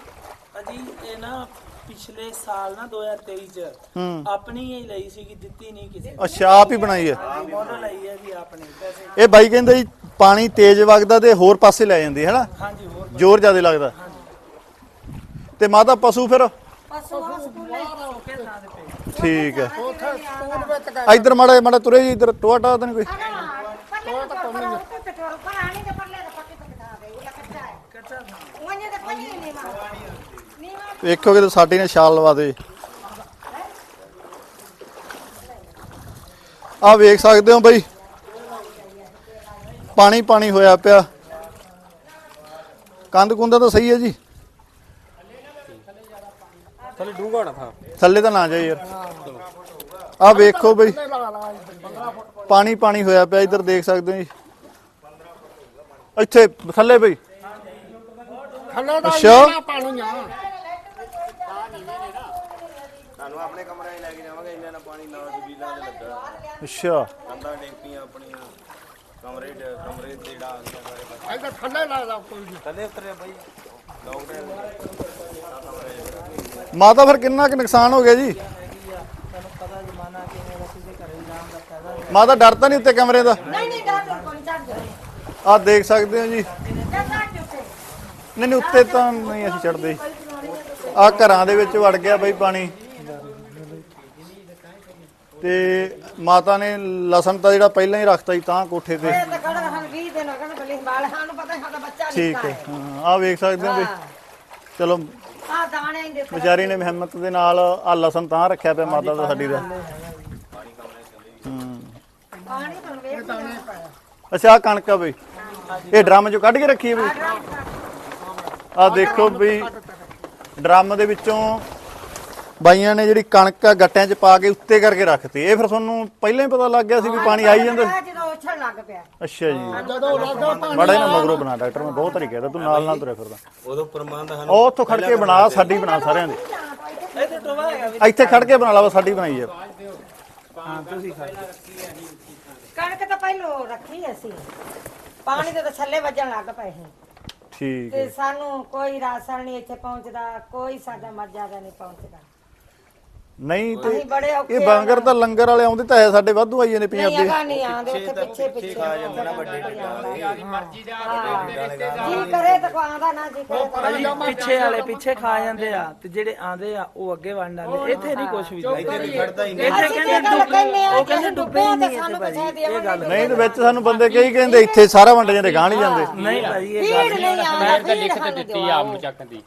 ਅਜੀ ਇਹ ਨਾ ਪਿਛਲੇ ਸਾਲ ਨਾ 2023 ਚ ਹੂੰ। ਆਪਣੀ ਹੀ ਲਈ ਸੀਗੀ ਦਿੱਤੀ ਨਹੀਂ ਕਿਸੇ ਅੱਛਾ ਆਪ ਹੀ ਬਣਾਈ ਹੈ। ਮੋਡਲ ਲਈ ਹੈ ਜੀ ਆਪਣੀ ਪੈਸੇ। ਇਹ ਬਾਈ ਕਹਿੰਦੇ ਜੀ ਪਾਣੀ ਤੇਜ਼ ਵਗਦਾ ਤੇ ਹੋਰ ਪਾਸੇ ਲੈ ਜਾਂਦੀ ਹੈ ਨਾ ਹਾਂਜੀ ਹੋਰ ਜ਼ੋਰ ਜ਼ਿਆਦਾ ਲੱਗਦਾ। ਤੇ ਮਾਤਾ ਪਸ਼ੂ ਫਿਰ? ਪਸ਼ੂ ਆ ਸਕੂਲੇ ਔਖੇ ਥਾਂ ਤੇ ਪਏ ਠੀਕ ਹੈ ਇੱਧਰ ਮਾੜਾ ਮਾੜਾ ਤੁਰੇ ਜੀ ਇੱਧਰ ਟੋਆ ਟਾ ਤਾਂ ਨਹੀਂ ਕੋਈ। ਹੈ ਵੇਖੋਗੇ ਤਾਂ ਸਾਡੀ ਨੇ ਛਾਲ ਲਵਾ ਦੇ। ਆ ਵੇਖ ਸਕਦੇ ਹੋ ਬਈ। ਪਾਣੀ ਪਾਣੀ ਹੋਇਆ ਪਿਆ। ਕੰਧ ਕੁੰਦਾ ਤਾਂ ਸਹੀ ਹੈ ਜੀ। ਥੱਲੇ ਡੂੰਘਾ ਨਾ ਥਾ। ਥੱਲੇ ਤਾਂ ਨਾ ਜਾਈ ਯਾਰ। ਆ ਵੇਖੋ ਬਈ। ਪਾਣੀ ਪਾਣੀ ਹੋਇਆ ਪਿਆ ਇੱਧਰ ਦੇਖ ਸਕਦੇ ਹੋ ਜੀ। ਇੱਥੇ ਥੱਲੇ ਬਈ। ਥੱਲੇ ਦਾ ਅੱਛਾ। ਇੰਨਾ ਪਾਣੀ ਆ। ਤੁਹਾਨੂੰ ਆਪਣੇ ਕਮਰੇ 'ਚ ਲੈ ਕੇ ਜਾਵਾਂਗੇ ਇੰਨਾ ਨਾ ਪਾਣੀ ਨਾਲ ਜਬੀਲਾ ਦੇ ਲੱਗਾ। ਅੱਛਾ। ਕੰਧਾਂ ਡੇਪੀਆਂ ਆਪਣੀਆਂ ਕਮਰੇ 'ਚ ਕਮਰੇ ਤੇ ਡਾ ਆ ਗਿਆ ਸਾਰੇ ਪਾਸੇ। ਇੱਧਰ ਥੱਲੇ ਲਾ ਲਾ ਕੋਈ ਨਹੀਂ ਥੱਲੇ ਉਤਰਿਆ ਬਾਈ। ਲੋਕਡਾਊਨ ਮਾਤਾ ਫਿਰ ਕਿੰਨਾ ਕੁ ਨੁਕਸਾਨ ਹੋ ਗਿਆ ਜੀ? ਤੁਹਾਨੂੰ ਪਤਾ ਜ਼ਮਾਨਾ ਕਿਵੇਂ ਦਾ ਕਿਸੇ ਘਰੇ ਜਾਣ ਦਾ ਫਾਇਦਾ ਨਹੀਂ। ਮਾਤਾ ਡਰ ਤਾਂ ਨਹੀਂ ਉੱਤੇ ਕਮਰੇ ਦਾ? ਨਹੀਂ ਨਹੀਂ ਡਾਕਟਰ ਕੋਲ ਚੜ ਜਾ ਆ ਦੇਖ ਸਕਦੇ ਹੋ ਜੀ। ਚੜ ਨਹੀਂ ਨਹੀਂ ਉੱਤੇ ਤਾਂ ਨਹੀਂ ਅਸੀਂ ਚੜਦੇ। ਆ ਘਰਾਂ ਦੇ ਵਿੱਚ ਵੜ ਗਿਆ ਬਈ ਪਾਣੀ। ਤੇ ਮਾਤਾ ਨੇ ਲਸਣ ਤਾਂ ਜਿਹੜਾ ਪਹਿਲਾਂ ਹੀ ਰੱਖਤਾ ਸੀ ਤਾਂ ਕੋਠੇ ਤੇ। ਇਹ ਤਾਂ ਕੜਾ ਹਨ 20 ਦਿਨ ਹੋ ਗਏ ਨੇ ਬਲੀ ਬਾਲ ਸਾਨੂੰ ਪਤਾ ਸਾਡਾ ਬੱਚਾ ਠੀਕ ਹਾਂ ਆ ਵੇਖ ਸਕਦੇ ਹੋ ਬਈ। ਚਲੋ ਆ ਦਾਣੇ ਹੀ ਦੇ ਵਿਚਾਰੀ ਨੇ ਮਿਹਨਤ ਦੇ ਨਾਲ ਆ ਲਸਣ ਤਾਂ ਰੱਖਿਆ ਪਿਆ ਮਾਤਾ ਦਾ ਸਾਡੀ ਦਾ। ਹੂੰ ਪਾਣੀ ਅੱਛਾ ਆ ਕਣਕ ਆ ਬਈ। ਇਹ ਡਰਮ ਚੋਂ ਕੱਢ ਕੇ ਰੱਖੀ ਹੈ ਬਈ। ਆ। ਦੇਖੋ ਬਈ ਡਰਮ ਦੇ ਵਿੱਚੋਂ ਬਾਈਆਂ ਨੇ ਜਿਹੜੀ ਕਣਕ ਆ ਗੱਟਿਆਂ 'ਚ ਪਾ ਕੇ ਉੱਤੇ ਕਰਕੇ ਰੱਖਤੀ। ਇਹ ਫਿਰ ਤੁਹਾਨੂੰ ਪਹਿਲਾਂ ਹੀ ਪਤਾ ਲੱਗ ਗਿਆ ਸੀ ਵੀ ਪਾਣੀ ਆਈ ਜਾਂਦਾ। ਸੀ? ਉਛਲ ਲੱਗ ਪਿਆ। ਅੱਛਾ ਜੀ। ਜਦੋਂ ਲੱਗਾ ਪਾਣੀ ਬੜਾ ਇਹਨਾਂ ਮਗਰੋਂ ਬਣਾ ਡਾਕਟਰ ਮੈਂ ਬਹੁਤ ਤਰੀਕੇ ਦਾ ਤੂੰ ਨਾਲ ਨਾਲ ਤੁਰਿਆ ਫਿਰਦਾ। ਉਦੋਂ ਪ੍ਰਬੰਧ ਹਨ ਉਹ ਉੱਥੋਂ ਖੜ ਕੇ ਬਣਾ ਸਾਡੀ ਬਣਾ ਸਾਰਿਆਂ ਦੀ। ਇੱਥੇ ਟੋਵਾ ਹੈਗਾ ਵੀ। ਇੱਥੇ ਖੜ ਕੇ ਬਣਾ ਲਾ ਬਸ ਸਾਡੀ ਬਣਾਈ ਆ। ਹਾਂ ਤੁਸੀਂ ਖਾ ਕਣਕ ਤਾਂ ਪਹਿਲੋਂ ਰੱਖੀ ਅਸੀਂ। ਪਾਣੀ ਦੇ ਤਾਂ ਥੱਲੇ ਵੱਜਣ ਲੱਗ ਪਏ ਸੀ। ਠੀਕ ਤੇ ਹੈ। ਸਾਨੂੰ ਕੋਈ ਰਾਸ਼ਨ ਨਹੀਂ ਇੱਥੇ ਪਹੁੰਚਦਾ ਕੋਈ ਸਾਡਾ ਮੱਝਾਂ ਦਾ ਨਹੀਂ ਪਹੁੰਚਦਾ। ਨਹੀਂ ਤੇ ਅਸੀਂ ਬੜੇ ਔਖੇ ਇਹ ਬਾਂਗਰ ਤਾਂ ਲੰਗਰ ਵਾਲੇ ਆਉਂਦੇ ਤਾਂ ਹੈ ਸਾਡੇ ਵਾਧੂ ਆਈ ਜਾਂਦੇ ਨਹੀਂ ਪੰਜਾਬੀ। ਨਹੀਂ ਆਉਂਦੇ ਉੱਥੇ ਪਿੱਛੇ ਪਿੱਛੇ ਖਾ ਜਾਂਦੇ ਨਾ ਵੱਡੇ ਮਰਜ਼ੀ ਦਾ ਜੀ ਕਰੇ ਤਾਂ ਕੋ ਆਂਦਾ ਨਾ ਜੀ ਕਰੇ। ਤਾਂ ਭਾਜੀ ਪਿੱਛੇ ਵਾਲੇ ਪਿੱਛੇ ਖਾ ਜਾਂਦੇ ਆ ਤੇ ਜਿਹੜੇ ਆਂਦੇ ਆ ਉਹ ਅੱਗੇ ਵੰਡ ਜਾਂਦੇ ਇੱਥੇ ਨਹੀਂ ਕੁਝ ਵੀ ਇੱਥੇ ਵੀ ਖੜਦਾ ਹੀ ਨਹੀਂ। ਇੱਥੇ ਕਹਿੰਦੇ ਉਹ ਕਹਿੰਦੇ ਡੁੱਬੇ ਹੀ ਤੇ ਨਹੀਂ ਸਾਨੂੰ ਇੱਥੇ ਭਾਜੀ ਇਹ ਗੱਲ ਨਹੀਂ ਤੇ ਵਿੱਚ ਸਾਨੂੰ ਬੰਦੇ ਕਈ ਕਹਿੰਦੇ ਇੱਥੇ ਸਾਰਾ ਵੰਡ ਜਾਂਦੇ ਗਾਂ ਨਹੀਂ ਜਾਂਦੇ। ਨਹੀਂ ਭਾਜੀ ਇਹ ਗੱਲ ਨਹੀਂ ਆਉਂਦਾ ਮੈਂ ਤਾਂ ਦਿੱਤੀ ਆ ਮੁਚੱਕ ਦੀ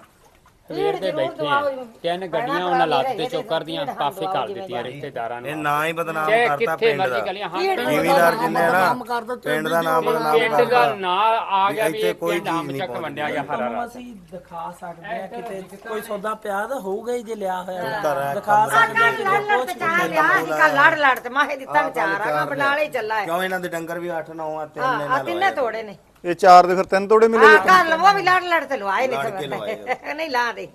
ਸਵੇਰ ਦੇ ਬੈਠੇ ਆ। ਤਿੰਨ ਗੱਡੀਆਂ ਉਹਨਾਂ ਲੱਤ ਤੇ ਚੋਕਰ ਦੀਆਂ ਪਾਸੇ ਘੱਲ ਦਿੱਤੀਆਂ ਰਿਸ਼ਤੇਦਾਰਾਂ ਇਹ ਨੂੰ ਨਾ ਹੀ ਬਦਨਾਮ ਚਾਹੇ ਕਰਤਾ ਕਿੱਥੇ ਪਿੰਡ ਮਰਜ਼ੀ ਦਾ। ਗਲੀਆਂ ਹਾਂ ਜ਼ਿਮੀਦਾਰ ਜਿੰਨੇ ਨਾ ਪਿੰਡ ਦਾ ਨਾਮ ਬਦਨਾਮ ਪਿੰਡ ਦਾ ਕਰਤਾ ਨਾਂ ਆ ਗਿਆ ਵੀ ਇੱਥੇ ਇਹ ਕੋਈ ਪਿੰਡ ਚੀਜ਼ ਨਹੀਂ ਵੰਡਿਆ ਗਿਆ ਹਰਾ ਤੁਹਾਨੂੰ ਅਸੀਂ ਦਿਖਾ ਸਕਦੇ ਆ ਕਿਤੇ ਕੋਈ ਸੌਦਾ ਪਿਆ ਤਾਂ ਹੋਊਗਾ ਹੀ ਜੇ ਲਿਆ ਹੋਇਆ। ਹੈ, ਦਿਖਾ ਸਕਦੇ ਆ ਲੜ ਲੜ ਤੇ ਚਾਹ ਲਿਆ ਸੀ ਕੱਲ ਲੜ ਲੜ ਤੇ ਮਾਹੇ ਦਿੱਤਾ ਵਿਚਾਰ ਆ ਬਨਾਲੇ ਚੱਲਾ ਹੈ। ਕਿਉਂ ਇਹਨਾਂ ਦੇ ਡੰਗਰ ਵੀ 8 9 ਆ ਤਿੰਨ ਹਾਂ ਆ ਤਿੰਨੇ ਤੋੜੇ ਨੇ। ਇਹ ਚਾਰ ਦੇ ਫਿਰ ਤਿੰਨ ਤੋੜੇ ਮਿਲੇ ਹਾਂ ਘਰ ਲਵੋ ਵੀ ਲੜ ਲੜ ਤੇ ਲਵਾਏ ਨੇ ਤੇ ਨਹੀਂ ਲਾ ਦੇ।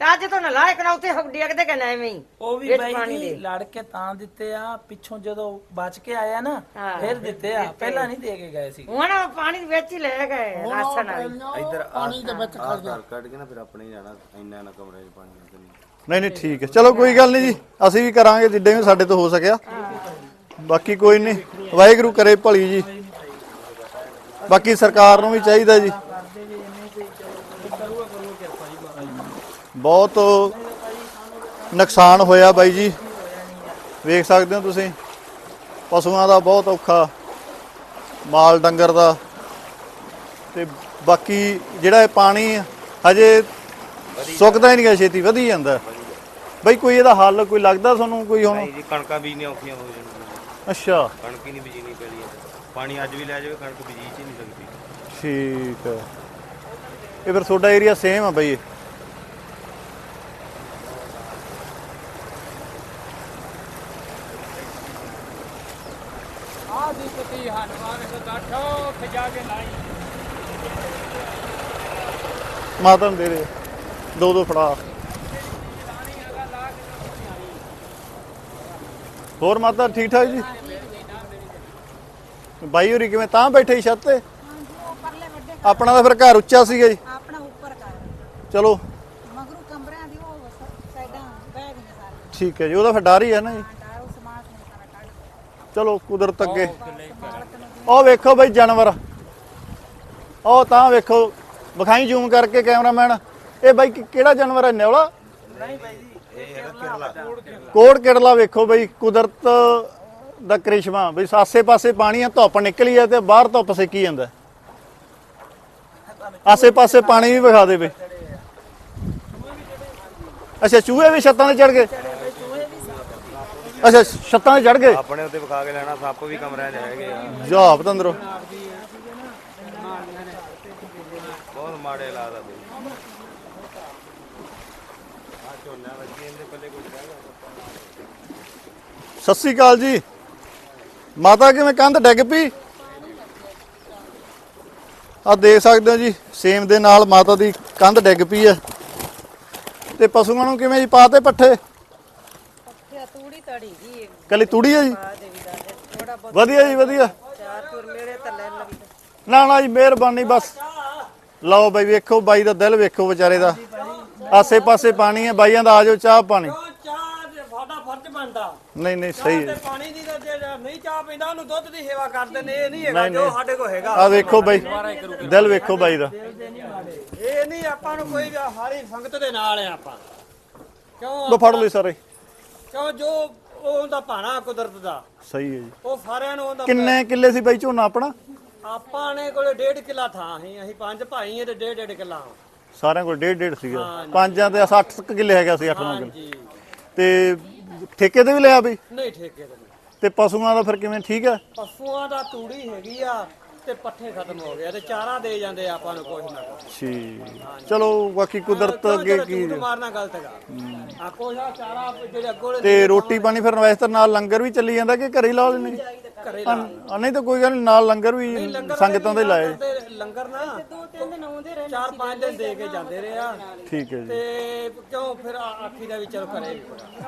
ਤੇ ਅੱਜ ਤੋਂ ਨਾ ਲਾਇਕ ਨਾ ਉੱਤੇ ਡਿੱਗਦੇ ਕਿ ਨਾ ਐਵੇਂ ਹੀ। ਉਹ ਵੀ ਵਿੱਚ ਬਾਈ ਪਾਣੀ ਜੀ ਦੇ। ਲੜ ਕੇ ਤਾਂ ਦਿੱਤੇ ਆ ਪਿੱਛੋਂ ਜਦੋਂ ਬਚ ਕੇ ਆਇਆ ਨਾ ਹਾਂ। ਫਿਰ ਦਿੱਤੇ ਆ। ਪਹਿਲਾਂ ਨਹੀਂ ਦੇ ਕੇ ਗਏ ਸੀ। ਹੁਣ ਉਹ ਪਾਣੀ ਵਿੱਚ ਹੀ ਲੈ ਗਏ ਰਾਸ਼ਨ ਵਾਲੀ। ਇੱਧਰ ਪਾਣੀ ਦੇ ਵਿੱਚ ਖੜ ਜਾ ਕੱਢ ਕੇ ਨਾ ਫਿਰ ਆਪਣੇ ਹੀ ਜਾਣਾ ਇੰਨਾ ਨਾ ਕਮਰੇ 'ਚ ਪਾਣੀ ਨਹੀਂ। ਨਹੀਂ ਨਹੀਂ ਠੀਕ ਹੈ। ਚਲੋ ਕੋਈ ਗੱਲ ਨਹੀਂ ਜੀ। ਅਸੀਂ ਵੀ ਕਰਾਂਗੇ ਜਿੱਡੇ ਵੀ ਸਾਡੇ ਤੋਂ ਹੋ ਸਕਿਆ। ਬਾਕੀ ਕੋਈ ਨਹੀਂ। ਵਾਹਿਗੁਰੂ ਕਰੇ ਭਲੀ ਜੀ। ਬਾਕੀ ਸਰਕਾਰ ਨੂੰ ਵੀ ਚਾਹੀਦਾ ਜੀ। ਬਹੁਤ ਨੁਕਸਾਨ ਹੋਇਆ ਬਾਈ ਜੀ। ਵੇਖ ਸਕਦੇ ਹੋ ਤੁਸੀਂ ਪਸ਼ੂਆਂ ਦਾ ਬਹੁਤ ਔਖਾ ਮਾਲ ਡੰਗਰ ਦਾ। ਤੇ ਬਾਕੀ ਜਿਹੜਾ ਇਹ ਪਾਣੀ ਹਜੇ ਸੁੱਕਦਾ ਹੀ ਨਹੀਂ ਗਾ ਛੇਤੀ ਵਧੀ ਜਾਂਦਾ। ਬਈ ਕੋਈ ਇਹਦਾ ਹੱਲ ਕੋਈ ਲੱਗਦਾ ਤੁਹਾਨੂੰ ਕੋਈ ਹੁਣ? ਨਹੀਂ ਜੀ ਕਣਕਾਂ ਬੀਜਣੀਆਂ ਔਖੀਆਂ ਹੋ ਜਾਂਦੀਆਂ। ਅੱਛਾ। ਕਣਕ ਹੀ ਨਹੀਂ ਬੀਜਣੀ ਪੈਣੀ। ਪਾਣੀ ਅੱਜ ਵੀ ਲੈ ਜਾਵੇ ਕਣਕ ਬੀਜੀ ਚ ਨਹੀਂ ਸਕਦੀ। ਠੀਕ ਹੈ। ਇਹ ਫਿਰ ਤੁਹਾਡਾ ਏਰੀਆ ਸੇਮ ਆ ਬਈ ਆ ਦੀ ਪਤੀ ਹਨਵਾਨ ਸਦਾਠੋ ਖਜਾ ਕੇ ਲਾਈ ਮਾਤਾ ਨੂੰ ਦੇ ਦੇ। ਦੋ ਦੋ ਫੜਾ। ਹੋਰ ਮਾਤਾ ਠੀਕ ਠਾਕ ਜੀ? ਬਾਈ ਹੋਰੀ ਕਿਵੇਂ ਤਾਂ ਬੈਠੇ ਸੀ ਛੱਤ ਤੇ? ਆਪਣਾ ਤਾਂ ਫਿਰ ਘਰ ਉੱਚਾ ਸੀਗਾ ਜੀ। ਆਪਣਾ ਉੱਪਰ ਕਰ ਚਲੋ। ਮਗਰੂ ਕਮਰਿਆਂ ਦੀ ਉਹ ਸਾਈਡਾਂ ਬਹਿ ਗਈਆਂ ਸਾਰੀਆਂ। ਠੀਕ ਹੈ ਜੀ ਉਹਦਾ ਫਿਰ ਡਰ ਹੀ ਹੈ ਨਾ ਜੀ। ਡਾਰੋ ਸਮਾਜ ਨਹੀਂ ਸਾਰਾ ਕੱਢ ਚਲੋ ਕੁਦਰਤ ਅੱਗੇ। ਉਹ ਵੇਖੋ ਬਈ ਜਾਨਵਰ। ਉਹ ਤਾਂ ਵੇਖੋ ਵਿਖਾਈ ਜ਼ੂਮ ਕਰਕੇ ਕੈਮਰਾਮੈਨ। ਇਹ ਬਾਈ ਕਿ- ਕਿਹੜਾ ਜਾਨਵਰ ਹੈ ਨਿਉਲਾ ਨਹੀਂ ਬਾਈ ਜੀ ਕਿਰਲਾ। ਕੋੜ ਕਿੜਲਾ ਵੇਖੋ ਬਈ ਕੁਦਰਤ ਦਾ ਕ੍ਰਿਸ਼ਮਾ ਵੀ ਆਸੇ ਪਾਸੇ ਪਾਣੀ ਆ ਧੁੱਪ ਨਿਕਲੀ ਆ ਤੇ ਬਾਹਰ ਧੁੱਪ ਸੇਕੀ ਜਾਂਦਾ। ਆਸੇ ਪਾਸੇ ਪਾਣੀ ਵੀ ਵਿਖਾ ਦੇ ਅੱਛਾ ਚੂਹੇ ਵੀ ਛੱਤਾਂ ਤੇ ਚੜ ਗਏ? ਅੱਛਾ ਛੱਤਾਂ ਤੇ ਚੜ ਗਏ? ਆਪਣੇ ਉੱਤੇ ਵਿਖਾ ਕੇ ਲੈਣਾ ਸੱਪ ਵੀ ਕਮਰਿਆਂ 'ਚ ਹੈਗੇ ਆ। ਜਾ ਪਤੰਦਰੋ ਬਹੁਤ ਮਾੜੇ ਲਾਦਾ ਬਈ। ਸਤਿ ਸ੍ਰੀ ਅਕਾਲ ਜੀ। ਮਾਤਾ ਕਿਵੇਂ ਕੰਧ ਡਿੱਗ ਪਈ? ਆ ਦੇਖ ਸਕਦੇ ਹੋ ਜੀ ਸੇਮ ਦੇ ਨਾਲ ਮਾਤਾ ਦੀ ਕੰਧ ਡਿੱਗ ਪਈ ਹੈ। ਤੇ ਪਸ਼ੂਆਂ ਨੂੰ ਕਿਵੇਂ ਜੀ ਪਾਤੇ ਪੱਠੇ? ਤੂੜੀ ਤੜੀ ਜੀ। ਕੱਲੀ ਤੂੜੀ ਹੈ ਜੀ? ਵਧੀਆ ਜੀ ਵਧੀਆ। ਚਾਰ ਤੁਰ ਮੇਰੇ ਨਾ ਨਾ ਜੀ ਮਿਹਰਬਾਨੀ ਬਸ। ਲਓ ਬਾਈ ਵੇਖੋ ਬਾਈ ਦਾ ਦਿਲ ਵੇਖੋ ਵਿਚਾਰੇ ਦਾ। ਆਸੇ ਪਾਸੇ ਪਾਣੀ ਹੈ ਬਾਈਆਂ ਦਾ ਆਜੋ ਚਾਹ ਪਾਣੀ। ਬਣਦਾ। ਨਹੀਂ ਨਹੀਂ ਸਹੀ ਤੇ ਹੈ ਪਾਣੀ ਦੀ ਤਾਂ ਜਿਹੜਾ ਨਹੀਂ ਚਾਹ ਪੀਂਦਾ ਉਹਨੂੰ ਦੁੱਧ ਦੀ ਸੇਵਾ ਕਰਦੇ ਨੇ ਇਹ ਨਹੀਂ ਹੈਗਾ ਨਹੀਂ, ਜੋ ਨਹੀਂ। ਸਾਡੇ ਕੋਲ ਹੈਗਾ। ਆ ਵੇਖੋ ਬਾਈ। ਦਿਲ ਵੇਖੋ ਬਾਈ ਦਾ। ਇਹ ਨਹੀਂ ਆਪਾਂ ਨੂੰ ਕੋਈ ਵੀ ਹਾਰੀ ਸੰਗਤ ਦੇ ਨਾਲ ਆ ਆਪਾਂ। ਕਿਉਂ ਲੋ ਫੜ ਲਈ ਸਾਰੇ। ਕਿਉਂ ਜੋ ਉਹ ਉਹਦਾ ਭਾਣਾ ਕੁਦਰਤ ਦਾ। ਸਹੀ ਹੈ ਜੀ। ਉਹ ਸਾਰਿਆਂ ਨੂੰ ਉਹਦਾ ਕਿੰਨੇ ਕਿੱਲੇ ਸੀ ਬਾਈ ਝੋਨਾ ਆਪਣਾ? ਆਪਾਂ ਨੇ ਕੋਲੇ ਡੇਢ ਕਿੱਲਾ ਥਾਂ ਸੀ ਅਸੀਂ ਪੰਜ ਭਾਈ ਆ ਤੇ ਡੇਢ ਡੇਢ ਕਿੱਲਾ ਸਾਰਿਆਂ ਕੋਲ ਡੇਢ ਡੇਢ ਸੀਗਾ। ਪੰਜਾਂ ਤੇ 60 ਕਿੱਲੇ ਹੈਗਾ ਸੀ 8 9 ਕਿੱਲੇ। ਹਾਂਜੀ ਤੇ ਠੇਕੇ ਤੇ ਵੀ ਲਿਆ ਬਈ? ਨਹੀਂ ਠੇਕੇ ਤੇ ਨਹੀਂ। ਤੇ ਪਸ਼ੂਆਂ ਦਾ ਫਿਰ ਕਿਵੇਂ? ਠੀਕ ਹੈ ਪਸ਼ੂਆਂ ਦਾ ਤੂੜੀ ਹੈਗੀ ਆ ਤੇ ਪੱਠੇ ਖਤਮ ਹੋ ਗਏ ਆ ਤੇ ਚਾਰਾ ਦੇ ਜਾਂਦੇ ਆ ਆਪਾਂ ਨੂੰ ਕੁਛ ਨਾ ਕੁਛ। ਠੀਕ। ਚਲੋ ਬਾਕੀ ਕੁਦਰਤ ਅੱਗੇ ਕੀ ਝੂਠ ਮਾਰਨਾ ਗਲਤ ਹੈਗਾ। ਆ ਕੁਛ ਆ ਚਾਰਾ ਜਿਹੜੇ ਅੱਗੋਂ ਵਾਲੇ ਤੇ ਰੋਟੀ ਪਾਣੀ ਫਿਰ ਵੈਸੇ ਤਾਂ ਨਾਲ ਲੰਗਰ ਵੀ ਚੱਲੀ ਜਾਂਦਾ ਕਿ ਘਰੇ ਹੀ ਲਾ ਲੈਣੇ ਘਰੇ ਆ ਨਹੀਂ ਤਾਂ ਕੋਈ ਗੱਲ ਨੀ, ਨਾਲ ਲੰਗਰ ਵੀ ਸੰਗਤਾਂ ਦੇ ਲਾਏ। ਲੰਗਰ ਨਾ ਦੋ ਤਿੰਨ ਦਿਨ ਆਉਂਦੇ ਰਹੇ ਚਾਰ ਪੰਜ ਦਿਨ ਦੇ ਕੇ ਜਾਂਦੇ ਰਹੇ ਆ। ਠੀਕ ਹੈ ਜੀ। ਤੇ ਕਿਉਂ ਫਿਰ ਆ- ਆਖੀ ਦਾ ਵੀ ਚਲੋ ਕਰੇ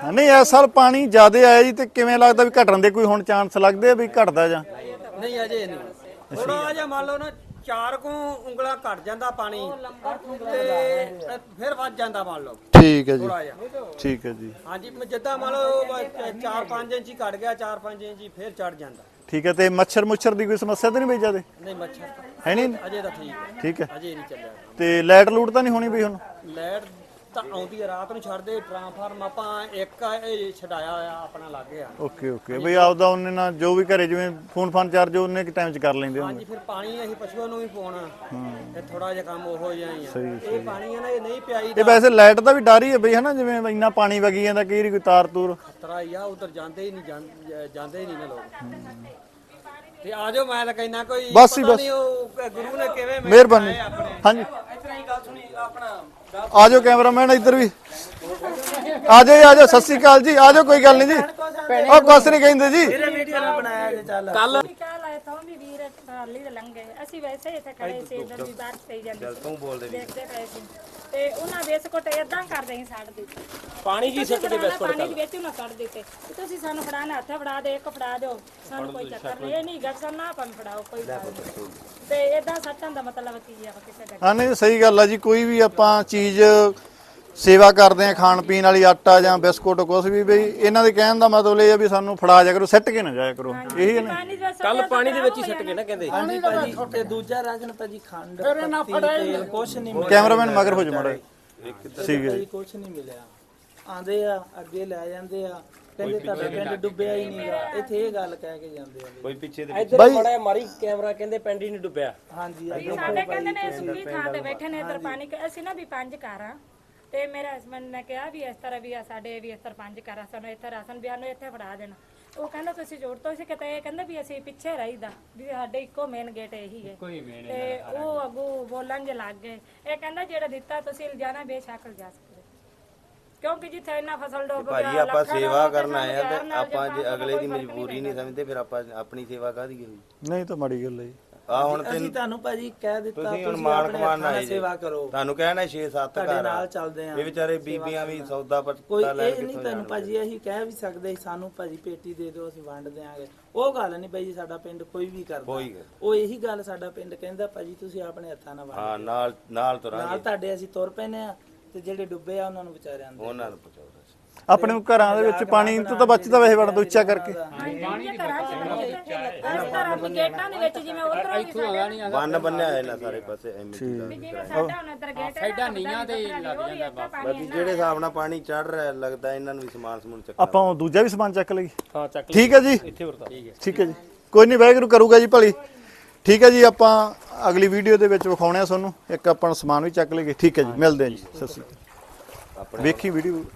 ਹਾਂ, ਨਹੀਂ ਇਸ ਸਾਲ ਪਾਣੀ ਜ਼ਿਆਦਾ ਆਇਆ ਜੀ ਤੇ ਕਿਵੇਂ ਲੱਗਦਾ ਵੀ ਘਟਣ ਦੇ ਕੋਈ ਹੁਣ ਚਾਂਸ ਲੱਗਦੇ ਆ ਵੀ ਘਟਦਾ ਜਾਂ? ਨਹੀਂ ਅਜੇ ਨਹੀਂ। ਥੋੜਾ ਜਿਹਾ ਮੰਨ ਲਓ ਨਾ ਚਾਰ ਕੁ ਉਂਗਲਾਂ ਘਟ ਜਾਂਦਾ ਪਾਣੀ ਤੇ ਫਿਰ ਵੱਧ ਜਾਂਦਾ ਮੰਨ ਲਓ। ਠੀਕ ਹੈ ਜੀ। ਥੋੜਾ ਜਿਹਾ। ਠੀਕ ਹੈ ਜੀ। ਹਾਂਜੀ ਜਿੱਦਾਂ ਮੰਨ ਲਓ 4-5 ਇੰਚੀ ਘਟ ਗਿਆ 4-5 ਇੰਚੀ ਫਿਰ ਚੜ ਜਾਂਦਾ। ਠੀਕ ਹੈ ਤੇ ਮੱਛਰ ਮੁੱਛਰ ਦੀ ਕੋਈ ਸਮੱਸਿਆ ਤਾਂ ਨਹੀਂ ਬਈ ਜ਼ਿਆਦੇ? ਨਹੀਂ ਮੱਛਰ ਹੈ ਨਹੀਂ? ਅਜੇ ਤਾਂ ਠੀਕ ਹੈ। ਠੀਕ ਹੈ। ਅਜੇ ਨਹੀਂ ਚੱਲਿਆ। ਤੇ ਲਾਈਟ ਲੂਟ ਤਾਂ ਨਹੀਂ ਹੋਣੀ ਬਈ ਹੁਣ? ਲਾਈਟ ਤਾਂ ਆਉਂਦੀ ਹੈ ਰਾਤ ਨੂੰ ਛੱਡਦੇ ਟ੍ਰਾਂਸਫਾਰਮ ਆਪਾਂ ਇੱਕ ਇਹ ਛਡਾਇਆ ਹੋਇਆ ਆਪਣਾ ਲੱਗੇ ਆ। Okay okay. ਬਈ ਆਪਦਾ ਉਹਨੇ ਨਾਲ ਜੋ ਵੀ ਘਰੇ ਜਿਵੇਂ ਫੋਨ ਫਾਨ ਚਾਰਜ ਉਹਨੇ ਕਿ ਟਾਈਮ ਚ ਕਰ ਲੈਂਦੇ ਹੋਣਗੇ। ਹਾਂਜੀ ਫਿਰ ਪਾਣੀ ਅਸੀਂ ਪਸ਼ੂਆਂ ਨੂੰ ਵੀ ਪਾਉਣਾ ਇਹ ਥੋੜਾ ਜਿਹਾ ਕੰਮ ਉਹੋ ਜਿਹਾ ਹੀ ਆ। ਸਹੀ, ਇਹ ਪਾਣੀ ਹੈ ਨਾ ਇਹ ਨਹੀਂ ਪਿਆਈ ਇਹ ਵੈਸੇ ਲਾਈਟ ਦਾ ਵੀ ਡਰ ਹੀ ਹੈ ਬਈ ਹਨਾ? ਜਿਵੇਂ ਇੰਨਾ ਪਾਣੀ ਵਗੀ ਜਾਂਦਾ ਕਈ ਵਾਰੀ ਕੋਈ ਤਾਰ ਤੂਰ। ਖਤਰਾ ਹੀ ਆ ਉਧਰ ਜਾਂਦੇ ਹੀ ਨਹੀਂ ਜਾਂ- ਜਾਂਦੇ ਹੀ ਨਹੀਂ ਨਾ ਲੋਕ। ਤੇ ਆਜੋ ਮੈਂ ਤਾਂ ਕਹਿੰਦਾ ਕੋਈ ਬਸ ਹੀ ਪਤਾ ਬਸ। ਨਹੀਂ ਉਹ ਗੁਰੂ ਨੇ ਕਿਵੇਂ ਮਿਹਰ ਮਿਹਰਬਾਨੀ ਆਪਣੇ। ਹਾਂਜੀ। ਇਤਨਾ ਹੀ ਗੱਲ ਸੁਣੀ ਆਪਣਾ ਆ ਜਾਓ ਕੈਮਰਾਮੈਨ ਇੱਧਰ ਵੀ। ਆ ਜਾਓ ਆ ਜਾਓ ਸਤਿ ਸ਼੍ਰੀ ਅਕਾਲ ਜੀ। ਆ ਜਾਓ ਕੋਈ ਗੱਲ ਨਹੀਂ ਜੀ। ਉਹ ਕੁਛ ਨਹੀਂ ਕਹਿੰਦੇ ਜੀ। ਵੀਡੀਓ ਨਾ ਬਣਾਇਆ ਜੇ ਚੱਲ। ਅਸੀਂ ਕੱਲ ਟਰਾਲੀ ਦੇ ਲੰਘੇ ਅਸੀਂ ਵੈਸੇ ਹੀ ਇੱਥੇ ਖੜੇ ਸੀ ਇਧਰ ਦੀ ਬਾਤ ਪਈ ਜਾਂਦੀ ਤੂੰ ਬੋਲਦੇ ਦੇਖਦੇ ਪਏ ਸੀ। ਤੇ ਉਹਨਾਂ ਬਿਸਕੁਟ ਇਦਾਂ ਕਰਦੇ ਸੀ ਛੱਡ ਦਿੱਤੇ ਪਾਣੀ ਜੀ ਸਿੱਟ ਦੇ ਬਿਸਕੁਟ ਪਾਣੀ ਦੇ ਵਿੱਚ ਉਹਨਾਂ ਛੱਡ ਦਿੱਤੇ। ਤੇ ਤੁਸੀਂ ਸਾਨੂੰ ਫੜਾਣਾ ਹੱਥ ਫੜਾ ਦੇ ਇੱਕ ਫੜਾ ਦਿਓ। ਸਾਨੂੰ ਕੋਈ ਚੱਕਰ ਨਹੀਂ ਇਹ ਨਹੀਂ ਗੱਲ ਸਾਨੂੰ ਨਾ ਪੰਨ ਫੜਾਓ ਕੋਈ ਗੱਲ ਨਹੀਂ। ਤੇ ਇਦਾਂ ਸੱਟਣ ਦਾ ਮਤਲਬ ਕੀ ਆ ਕਿਸੇ ਦਾ ਹਾਂ ਨਹੀਂ ਸਹੀ ਗੱਲ ਆ ਜੀ ਕੋਈ ਵੀ ਆਪਾਂ ਚੀਜ਼ ਸੇਵਾ ਕਰਦੇ ਆ ਖਾਣ ਪੀਣ ਵਾਲੀ ਆਟਾ ਜਾਂ ਬਿਸਕੁਟ ਕੁਛ ਵੀ ਬਈ ਇਹਨਾਂ ਦੇ ਕਹਿਣ ਦਾ ਮਤਲਬ ਇਹ ਆ ਵੀ ਸਾਨੂੰ ਫੜਾ ਜਾ ਕਰੋ ਸੱਟ ਕੇ ਨਾ ਜਾਇਆ ਕਰੋ। ਇਹੀ ਹੈ ਨਾ। ਪਾਣੀ ਕੱਲ ਪਾਣੀ ਦੇ ਵਿੱਚ ਹੀ ਸੱਟ ਕੇ ਨਾ ਹਾਂਜੀ ਭਾਜੀ ਤੇ ਦੂਜਾ ਰਾਜਨ ਭਾਜੀ ਖੰਡ ਤੇਲ ਕੁਛ ਨਹੀਂ ਮਿਲਿਆ। ਕੈਮਰਾਮੈਨ ਮਗਰ ਹੋ ਜਾ ਮੜਾ ਠੀਕ ਹੈ ਕੁਛ ਨਹੀਂ ਮਿਲਿਆ। ਆਂਦੇ ਆ ਅੱਗੇ ਲੈ ਜਾਂਦੇ ਆ। ਕਹਿੰਦੇ ਤੁਹਾਡਾ ਪਿੰਡ ਡੁੱਬਿਆ ਹੀ ਨਹੀਂਗਾ ਇੱਥੇ ਇਹ ਗੱਲ ਕਹਿ ਕੇ ਜਾਂਦੇ ਆ ਕੋਈ ਪਿੱਛੇ ਦੇ ਬਾਈ ਮਾਰੀ ਕੈਮਰਾ ਕਹਿੰਦੇ ਪਿੰਡ ਹੀ ਨਹੀਂ ਡੁੱਬਿਆ। ਹਾਂਜੀ ਸਾਡੇ ਕਹਿੰਦੇ ਨੇ ਸੁੱਕੀ ਥਾਂ ਤੇ ਬੈਠੇ ਨੇ ਇਧਰ ਪਾਣੀ ਕ- ਅਸੀਂ ਨਾ ਵੀ ਪੰਜ ਘਰਾਂ ਤੇ ਮੇਰੇ ਹਸਬੰਡ ਨੇ ਕਿਹਾ ਵੀ ਇਸ ਤਰ੍ਹਾਂ ਵੀ ਆ ਸਾਡੇ ਵੀ ਇਸ ਤਰ੍ਹਾਂ ਪੰਜ ਘਰਾਂ ਸਾਨੂੰ ਇੱਥੇ ਰਾਸ਼ਨ ਵੀ ਸਾਨੂੰ ਇੱਥੇ ਫੜਾ ਦੇਣਾ। ਉਹ ਕਹਿੰਦਾ ਤੁਸੀਂ ਜੋੜ ਤੋਂ ਸੀ ਕਿਤੇ। ਇਹ ਕਹਿੰਦੇ ਵੀ ਅਸੀਂ ਪਿੱਛੇ ਰਹੀਦਾ ਵੀ ਸਾਡੇ ਇੱਕੋ ਮੇਨ ਗੇਟ ਇਹੀ ਹੈ। ਕੋਈ ਮੇਨ ਤੇ ਉਹ ਅੱਗੋਂ ਬੋਲਣ ਜੇ ਲੱਗ ਗਏ। ਇਹ ਕਹਿੰਦਾ ਜਿਹੜਾ ਦਿੱਤਾ ਤੁਸੀਂ ਲਿਜਾਣਾ ਬੇਸ਼ੱਕ ਲਿਜਾ ਸਕਦੇ। ਕਿਉਂਕਿ ਜਿੱਥੇ ਇੰਨਾ ਫਸਲ ਡੁੱਬ ਗਿਆ ਭਾਜੀ ਆਪਾਂ ਸੇਵਾ ਕਰਨ ਆਏ ਆ ਤੇ ਆਪਾਂ ਜੇ ਅਗਲੇ ਦੀ ਮਜਬੂਰੀ ਨਹੀਂ ਸਮਝਦੇ ਫਿਰ ਆਪਾਂ ਆਪਣੀ ਸੇਵਾ ਕਾਦੀ ਹੋਈ ਨਹੀਂ ਤਾਂ ਮਾੜੀ ਗੱਲ ਹੈ ਜੀ। ਆ ਹੁਣ ਅਸੀਂ ਤੈਨੂੰ ਤੁਹਾਨੂੰ ਭਾਜੀ ਕਹਿ ਦਿੱਤਾ ਤੁਸੀਂ ਹੁਣ ਮਾਣ ਆਪਣੇ ਕਮਾਨ ਹੱਥਾਂ ਨਾਲ ਆਏ ਜੇ। ਸੇਵਾ ਕਰੋ। ਤੁਹਾਨੂੰ ਕਹਿਣਾ 6-7 ਤੁਹਾਡੇ ਘਰ ਨਾਲ ਚੱਲਦੇ ਆ ਇਹ ਵਿਚਾਰੇ ਬੀਬੀਆਂ ਵੀ ਸੌਦਾ ਕੋਈ ਪੱਤਾ ਲੈ ਇਹ ਕੇ ਨਹੀਂ ਤੁਹਾਨੂੰ ਭਾਜੀ ਅਸੀਂ ਕਹਿ ਵੀ ਸਕਦੇ ਸੀ, ਸਾਨੂੰ ਭਾਜੀ ਪੇਟੀ ਦੇ ਦਿਓ ਅਸੀਂ ਵੰਡ ਦਿਆਂਗੇ। ਉਹ ਗੱਲ ਨਹੀਂ ਭਾਜੀ ਸਾਡਾ ਪਿੰਡ ਕੋਈ ਵੀ ਕਰਦਾ। ਕੋਈ ਗੱਲ। ਉਹ ਇਹੀ ਗੱਲ ਸਾਡਾ ਪਿੰਡ ਕਹਿੰਦਾ ਭਾਜੀ ਤੁਸੀਂ ਆਪਣੇ ਹੱਥਾਂ ਨਾਲ ਵੰਡ ਹਾਂ ਨਾਲ ਨਾਲ ਨਾਲ ਤੁਰਾਂਗੇ। ਤੁਹਾਡੇ ਅਸੀਂ ਤੁਰ ਪੈਨੇ ਆ ਤੇ ਜਿਹੜੇ ਡੁੱਬੇ ਆ ਉਹਨਾਂ ਨੂੰ ਵਿਚਾਰਿਆਂ ਨੂੰ ਉਹਨਾਂ ਨੂੰ ਪਹੁੰਚਾਉਂਦਾ ਆਪਣੇ ਘਰਾਂ ਦੇ ਵਿੱਚ ਪਾਣੀ ਤੋਂ ਤਾਂ ਬਚਦਾ ਵੈਸੇ ਬੜਾ ਉੱਚਾ ਕਰਕੇ। ਪਾਣੀ ਦੇ ਘਰਾਂ ਚ ਬਣੇ ਅਸੀਂ ਘਰਾਂ ਦੇ ਗੇਟਾਂ ਦੇ ਵਿੱਚ ਜਿਵੇਂ ਉਧਰੋਂ ਵੀ ਇੱਥੋਂ ਆਗਾ ਨਹੀਂ ਆਗਾ ਬੰਨ ਬੰਨਿਆ ਹੋਇਆ ਨਾ ਸਾਰੇ ਪਾਸੇ ਐਵੇਂ ਦਾ। ਜਿਵੇਂ ਸਾਡਾ ਹੁਣ ਇੱਧਰ ਗੇਟ ਹੈ ਸਾਈਡਾਂ ਨੀਆਂ ਤੇ ਲੱਗ ਜਾਂਦਾ ਬਾਪ ਬਾਕੀ ਜਿਹੜੇ ਹਿਸਾਬ ਨਾਲ ਪਾਣੀ ਚੜ ਰਿਹਾ ਲੱਗਦਾ ਇਹਨਾਂ ਨੂੰ ਵੀ ਸਮਾਨ ਸਮੂਨ ਚੱਕਣਾ ਆਪਾਂ ਉਹ ਦੂਜਾ ਵੀ ਸਮਾਨ ਚੱਕ ਹਾਂ ਚੱਕ ਠੀਕ ਹੈ ਜੀ? ਇੱਥੇ ਵਰਤਾ। ਠੀਕ ਹੈ ਜੀ। ਕੋਈ ਨਹੀਂ ਵਾਹਿਗੁਰੂ ਕਰੂਗਾ ਜੀ ਭਲੀ। ਠੀਕ ਹੈ ਜੀ ਆਪਾਂ ਅਗਲੀ ਵੀਡੀਓ ਦੇ ਵਿੱਚ ਵਿਖਾਉਣੇ ਆ ਤੁਹਾਨੂੰ। ਇੱਕ ਆਪਾਂ ਸਮਾਨ ਵੀ ਚੱਕ ਲਈਏ। ਠੀਕ ਹੈ ਜੀ ਮਿਲਦੇ ਹਾਂ ਜੀ। ਸਤਿ ਸ਼੍ਰੀ ਅਕਾਲ। ਵੇਖੀ ਵੀਡੀਓ।